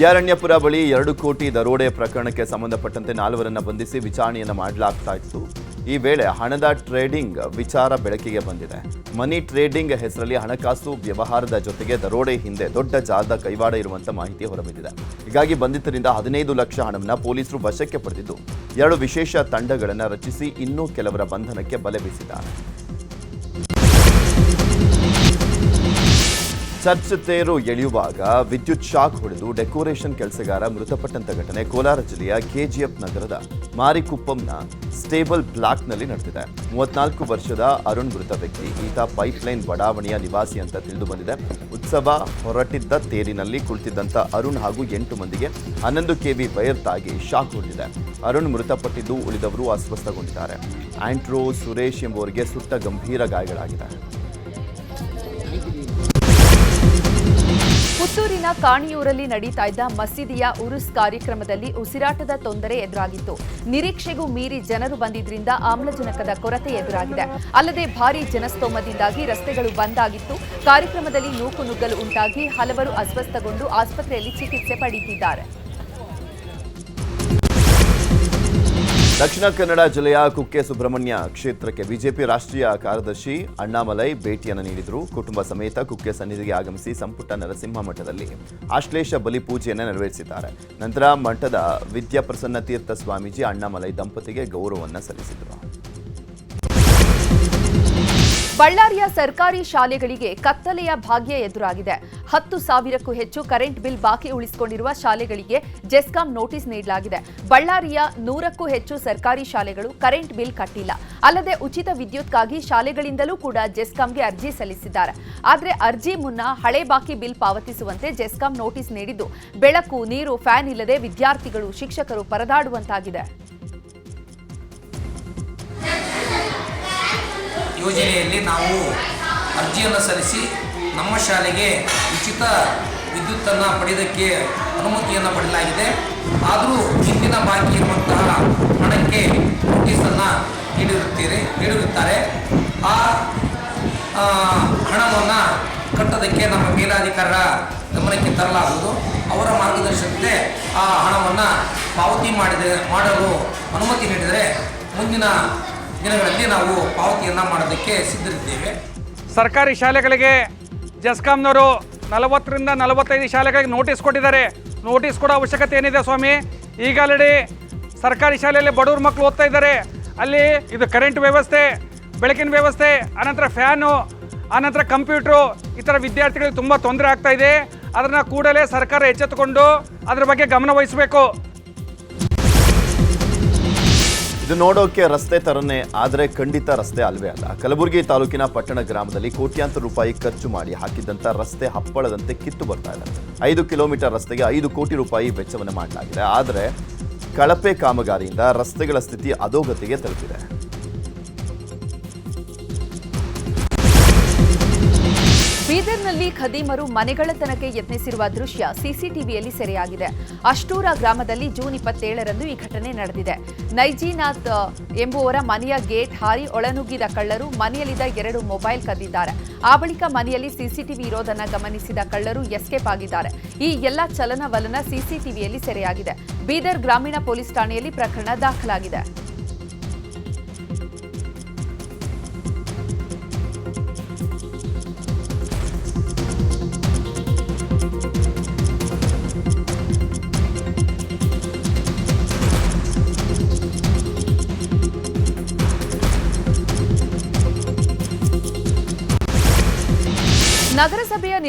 ವಿದ್ಯಾರಣ್ಯಪುರ ಬಳಿ ಎರಡು ಕೋಟಿ ದರೋಡೆ ಪ್ರಕರಣಕ್ಕೆ ಸಂಬಂಧಪಟ್ಟಂತೆ ನಾಲ್ವರನ್ನು ಬಂಧಿಸಿ ವಿಚಾರಣೆಯನ್ನು ಮಾಡಲಾಗ್ತಾ ಇತ್ತು. ಈ ವೇಳೆ ಹಣದ ಟ್ರೇಡಿಂಗ್ ವಿಚಾರ ಬೆಳಕಿಗೆ ಬಂದಿದೆ. ಮನಿ ಟ್ರೇಡಿಂಗ್ ಹೆಸರಲ್ಲಿ ಹಣಕಾಸು ವ್ಯವಹಾರದ ಜೊತೆಗೆ ದರೋಡೆ ಹಿಂದೆ ದೊಡ್ಡ ಜಾಲದ ಕೈವಾಡ ಇರುವಂತ ಮಾಹಿತಿ ಹೊರಬಿದ್ದಿದೆ. ಹೀಗಾಗಿ ಬಂಧಿತರಿಂದ ಹದಿನೈದು ಲಕ್ಷ ಹಣವನ್ನು ಪೊಲೀಸರು ವಶಕ್ಕೆ ಪಡೆದಿದ್ದು, ಎರಡು ವಿಶೇಷ ತಂಡಗಳನ್ನು ರಚಿಸಿ ಇನ್ನೂ ಕೆಲವರ ಬಂಧನಕ್ಕೆ ಬಲೆ ಬೀಸಿದ್ದಾರೆ. ಚರ್ಚ್ ತೇರು ಎಳೆಯುವಾಗ ವಿದ್ಯುತ್ ಶಾಕ್ ಹೊಡೆದು ಡೆಕೋರೇಷನ್ ಕೆಲಸಗಾರ ಮೃತಪಟ್ಟಂತ ಘಟನೆ ಕೋಲಾರ ಜಿಲ್ಲೆಯ ಕೆಜಿಎಫ್ ನಗರದ ಮಾರಿಕುಪ್ಪಂನ ಸ್ಟೇಬಲ್ ಬ್ಲಾಕ್ನಲ್ಲಿ ನಡೆದಿದೆ. ಮೂವತ್ನಾಲ್ಕು ವರ್ಷದ ಅರುಣ್ ಮೃತ ವ್ಯಕ್ತಿ, ಈತ ಪೈಪ್ಲೈನ್ ಬಡಾವಣೆಯ ನಿವಾಸಿ ಅಂತ ತಿಳಿದು ಬಂದಿದೆ ಉತ್ಸವ ಹೊರಟಿದ್ದ ತೇರಿನಲ್ಲಿ ಕುಳಿತಿದ್ದಂಥ ಅರುಣ್ ಹಾಗೂ ಎಂಟು ಮಂದಿಗೆ ಹನ್ನೊಂದು ಕೆವಿ ವೈರ್ ತಾಗಿ ಶಾಕ್ ಹೊಡೆದಿದೆ. ಅರುಣ್ ಮೃತಪಟ್ಟಿದ್ದು ಉಳಿದವರು ಅಸ್ವಸ್ಥಗೊಂಡಿದ್ದಾರೆ. ಆಂಟ್ರೋ ಸುರೇಶ್ ಎಂಬುವರಿಗೆ ಸುಟ್ಟ ಗಂಭೀರ ಗಾಯಗಳಾಗಿದೆ ಪುತ್ತೂರಿನ ಕಾಣಿಯೂರಲ್ಲಿ ನಡೀತಾ ಇದ್ದ ಮಸೀದಿಯ ಉರುಸ್ ಕಾರ್ಯಕ್ರಮದಲ್ಲಿ ಉಸಿರಾಟದ ತೊಂದರೆ ಎದುರಾಗಿತ್ತು. ನಿರೀಕ್ಷೆಗೂ ಮೀರಿ ಜನರು ಬಂದಿದ್ರಿಂದ ಆಮ್ಲಜನಕದ ಕೊರತೆ ಎದುರಾಗಿದೆ. ಅಲ್ಲದೆ ಭಾರೀ ಜನಸ್ತೋಮದಿಂದಾಗಿ ರಸ್ತೆಗಳು ಬಂದ್ ಆಗಿತ್ತು. ಕಾರ್ಯಕ್ರಮದಲ್ಲಿ ನೂಕುನುಗ್ಗಲು ಉಂಟಾಗಿ ಹಲವರು ಅಸ್ವಸ್ಥಗೊಂಡು ಆಸ್ಪತ್ರೆಯಲ್ಲಿ ಚಿಕಿತ್ಸೆ ಪಡೆದಿದ್ದಾರೆ ದಕ್ಷಿಣ ಕನ್ನಡ ಜಿಲ್ಲೆಯ ಕುಕ್ಕೆ ಸುಬ್ರಹ್ಮಣ್ಯ ಕ್ಷೇತ್ರಕ್ಕೆ ಬಿಜೆಪಿ ರಾಷ್ಟ್ರೀಯ ಕಾರ್ಯದರ್ಶಿ ಅಣ್ಣಾಮಲೈ ಭೇಟಿಯನ್ನು ನೀಡಿದರು. ಕುಟುಂಬ ಸಮೇತ ಕುಕ್ಕೆ ಸನ್ನಿಧಿಗೆ ಆಗಮಿಸಿ ಸಂಪುಟ ನರಸಿಂಹ ಮಠದಲ್ಲಿ ಆಶ್ಲೇಷ ಬಲಿ ಪೂಜೆಯನ್ನು ನೆರವೇರಿಸಿದ್ದಾರೆ. ನಂತರ ಮಠದ ವಿದ್ಯಾಪ್ರಸನ್ನ ತೀರ್ಥ ಸ್ವಾಮೀಜಿ ಅಣ್ಣಾಮಲೈ ದಂಪತಿಗೆ ಗೌರವವನ್ನು ಸಲ್ಲಿಸಿದರು. ಬಳ್ಳಾರಿಯ ಸರ್ಕಾರಿ ಶಾಲೆಗಳಿಗೆ ಕತ್ತಲೆಯ ಭಾಗ್ಯ ಎದುರಾಗಿದೆ. ಹತ್ತು ಸಾವಿರಕ್ಕೂ ಹೆಚ್ಚು ಕರೆಂಟ್ ಬಿಲ್ ಬಾಕಿ ಉಳಿಸಿಕೊಂಡಿರುವ ಶಾಲೆಗಳಿಗೆ ಜೆಸ್ಕಾಂ ನೋಟಿಸ್ ನೀಡಲಾಗಿದೆ. ಬಳ್ಳಾರಿಯ ನೂರಕ್ಕೂ ಹೆಚ್ಚು ಸರ್ಕಾರಿ ಶಾಲೆಗಳು ಕರೆಂಟ್ ಬಿಲ್ ಕಟ್ಟಿಲ್ಲ. ಅಲ್ಲದೆ ಉಚಿತ ವಿದ್ಯುತ್ಗಾಗಿ ಶಾಲೆಗಳಿಂದಲೂ ಕೂಡ ಜೆಸ್ಕಾಂಗೆ ಅರ್ಜಿ ಸಲ್ಲಿಸಿದ್ದಾರೆ. ಆದರೆ ಅರ್ಜಿ ಮುನ್ನ ಹಳೆ ಬಾಕಿ ಬಿಲ್ ಪಾವತಿಸುವಂತೆ ಜೆಸ್ಕಾಂ ನೋಟಿಸ್ ನೀಡಿದ್ದು, ಬೆಳಕು, ನೀರು, ಫ್ಯಾನ್ ಇಲ್ಲದೆ ವಿದ್ಯಾರ್ಥಿಗಳು, ಶಿಕ್ಷಕರು ಪರದಾಡುವಂತಾಗಿದೆ. ಯೋಜನೆಯಲ್ಲಿ ನಾವು ಅರ್ಜಿಯನ್ನು ಸಲ್ಲಿಸಿ ನಮ್ಮ ಶಾಲೆಗೆ ಉಚಿತ ವಿದ್ಯುತ್ತನ್ನು ಪಡೆಯೋದಕ್ಕೆ ಅನುಮತಿಯನ್ನು ಪಡೆಯಲಾಗಿದೆ. ಆದರೂ ಹಿಂದಿನ ಬಾಕಿ ಇರುವಂತಹ ಹಣಕ್ಕೆ ನೋಟಿಸನ್ನು ನೀಡಿರುತ್ತೀರಿ, ನೀಡಿರುತ್ತಾರೆ. ಆ ಹಣವನ್ನು ಕಟ್ಟೋದಕ್ಕೆ ನಮ್ಮ ಮೇಲಾಧಿಕಾರರ ಗಮನಕ್ಕೆ ತರಲಾಗುವುದು. ಅವರ ಮಾರ್ಗದರ್ಶನದಂತೆ ಆ ಹಣವನ್ನು ಪಾವತಿ ಮಾಡಿದ, ಮಾಡಲು ಅನುಮತಿ ನೀಡಿದರೆ ಮುಂದಿನ ದಿನಗಳಲ್ಲಿ ನಾವು ಪಾವತಿಯನ್ನು ಮಾಡೋದಕ್ಕೆ ಸಿದ್ಧರಿದ್ದೇವೆ. ಸರ್ಕಾರಿ ಶಾಲೆಗಳಿಗೆ ಜೆಸ್ಕಾಂನವರು ನಲವತ್ತರಿಂದ ನಲವತ್ತೈದು ಶಾಲೆಗಳಿಗೆ ನೋಟಿಸ್ ಕೊಟ್ಟಿದ್ದಾರೆ. ನೋಟಿಸ್ ಕೊಡೋ ಅವಶ್ಯಕತೆ ಏನಿದೆ ಸ್ವಾಮಿ? ಈಗ ಆಲ್ರೆಡಿ ಸರ್ಕಾರಿ ಶಾಲೆಯಲ್ಲಿ ಬಡವ್ರ ಮಕ್ಕಳು ಓದ್ತಾ ಇದ್ದಾರೆ. ಅಲ್ಲಿ ಇದು ಕರೆಂಟ್ ವ್ಯವಸ್ಥೆ, ಬೆಳಕಿನ ವ್ಯವಸ್ಥೆ, ಆನಂತರ ಫ್ಯಾನು ಆನಂತರ ಕಂಪ್ಯೂಟ್ರು ಈ ಥರ ವಿದ್ಯಾರ್ಥಿಗಳಿಗೆ ತುಂಬ ತೊಂದರೆ ಆಗ್ತಾ ಇದೆ. ಅದನ್ನು ಕೂಡಲೇ ಸರ್ಕಾರ ಎಚ್ಚೆತ್ತುಕೊಂಡು ಅದರ ಬಗ್ಗೆ ಗಮನ ವಹಿಸಬೇಕು. ಇದು ನೋಡೋಕೆ ರಸ್ತೆ ತರನೇ, ಆದರೆ ಖಂಡಿತ ರಸ್ತೆ ಅಲ್ವೇ ಅಲ್ಲ. ಕಲಬುರಗಿ ತಾಲೂಕಿನ ಪಟ್ಟಣ ಗ್ರಾಮದಲ್ಲಿ ಕೋಟ್ಯಾಂತರ ರೂಪಾಯಿ ಖರ್ಚು ಮಾಡಿ ಹಾಕಿದ್ದಂಥ ರಸ್ತೆ ಹಪ್ಪಳದಂತೆ ಕಿತ್ತು ಬರ್ತಾ ಇದೆ. ಐದು ಕಿಲೋಮೀಟರ್ ರಸ್ತೆಗೆ ಐದು ಕೋಟಿ ರೂಪಾಯಿ ವೆಚ್ಚವನ್ನು ಮಾಡಲಾಗಿದೆ. ಆದರೆ ಕಳಪೆ ಕಾಮಗಾರಿಯಿಂದ ರಸ್ತೆಗಳ ಸ್ಥಿತಿ ಅಧೋಗತಿಗೆ ತಲುಪಿದೆ. ಬೀದರ್ನಲ್ಲಿ ಖದೀಮರು ಮನೆಗಳತನಕ್ಕೆ ಯತ್ನಿಸಿರುವ ದೃಶ್ಯ ಸಿಸಿಟಿವಿಯಲ್ಲಿ ಸೆರೆಯಾಗಿದೆ. ಅಷ್ಟೂರ ಗ್ರಾಮದಲ್ಲಿ ಜೂನ್ ಇಪ್ಪತ್ತೇಳರಂದು ಈ ಘಟನೆ ನಡೆದಿದೆ. ನೈಜಿನಾಥ್ ಎಂಬುವರ ಮನೆಯ ಗೇಟ್ ಹಾರಿ ಒಳನುಗ್ಗಿದ ಕಳ್ಳರು ಮನೆಯಲ್ಲಿದ್ದ ಎರಡು ಮೊಬೈಲ್ ಕದ್ದಿದ್ದಾರೆ. ಆ ಬಳಿಕ ಮನೆಯಲ್ಲಿ ಸಿಸಿಟಿವಿ ಇರೋದನ್ನ ಗಮನಿಸಿದ ಕಳ್ಳರು ಎಸ್ಕೇಪ್ ಆಗಿದ್ದಾರೆ. ಈ ಎಲ್ಲ ಚಲನವಲನ ಸಿಸಿಟಿವಿಯಲ್ಲಿ ಸೆರೆಯಾಗಿದೆ. ಬೀದರ್ ಗ್ರಾಮೀಣ ಪೊಲೀಸ್ ಠಾಣೆಯಲ್ಲಿ ಪ್ರಕರಣ ದಾಖಲಾಗಿದೆ.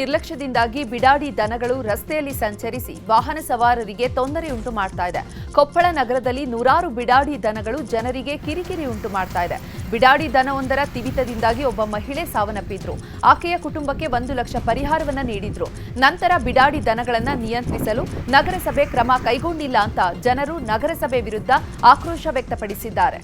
ನಿರ್ಲಕ್ಷ್ಯದಿಂದಾಗಿ ಬಿಡಾಡಿ ದನಗಳು ರಸ್ತೆಯಲ್ಲಿ ಸಂಚರಿಸಿ ವಾಹನ ಸವಾರರಿಗೆ ತೊಂದರೆ ಉಂಟು ಮಾಡ್ತಾ ಇದೆ. ಕೊಪ್ಪಳ ನಗರದಲ್ಲಿ ನೂರಾರು ಬಿಡಾಡಿ ದನಗಳು ಜನರಿಗೆ ಕಿರಿಕಿರಿ ಉಂಟು ಮಾಡ್ತಾ ಇದೆ. ಬಿಡಾಡಿ ದನವೊಂದರ ತಿವಿತದಿಂದಾಗಿ ಒಬ್ಬ ಮಹಿಳೆ ಸಾವನ್ನಪ್ಪಿದ್ರು. ಆಕೆಯ ಕುಟುಂಬಕ್ಕೆ ಒಂದು ಲಕ್ಷ ಪರಿಹಾರವನ್ನ ನೀಡಿದ್ರು. ನಂತರ ಬಿಡಾಡಿ ದನಗಳನ್ನ ನಿಯಂತ್ರಿಸಲು ನಗರಸಭೆ ಕ್ರಮ ಕೈಗೊಂಡಿಲ್ಲ ಅಂತ ಜನರು ನಗರಸಭೆ ವಿರುದ್ಧ ಆಕ್ರೋಶ ವ್ಯಕ್ತಪಡಿಸಿದ್ದಾರೆ.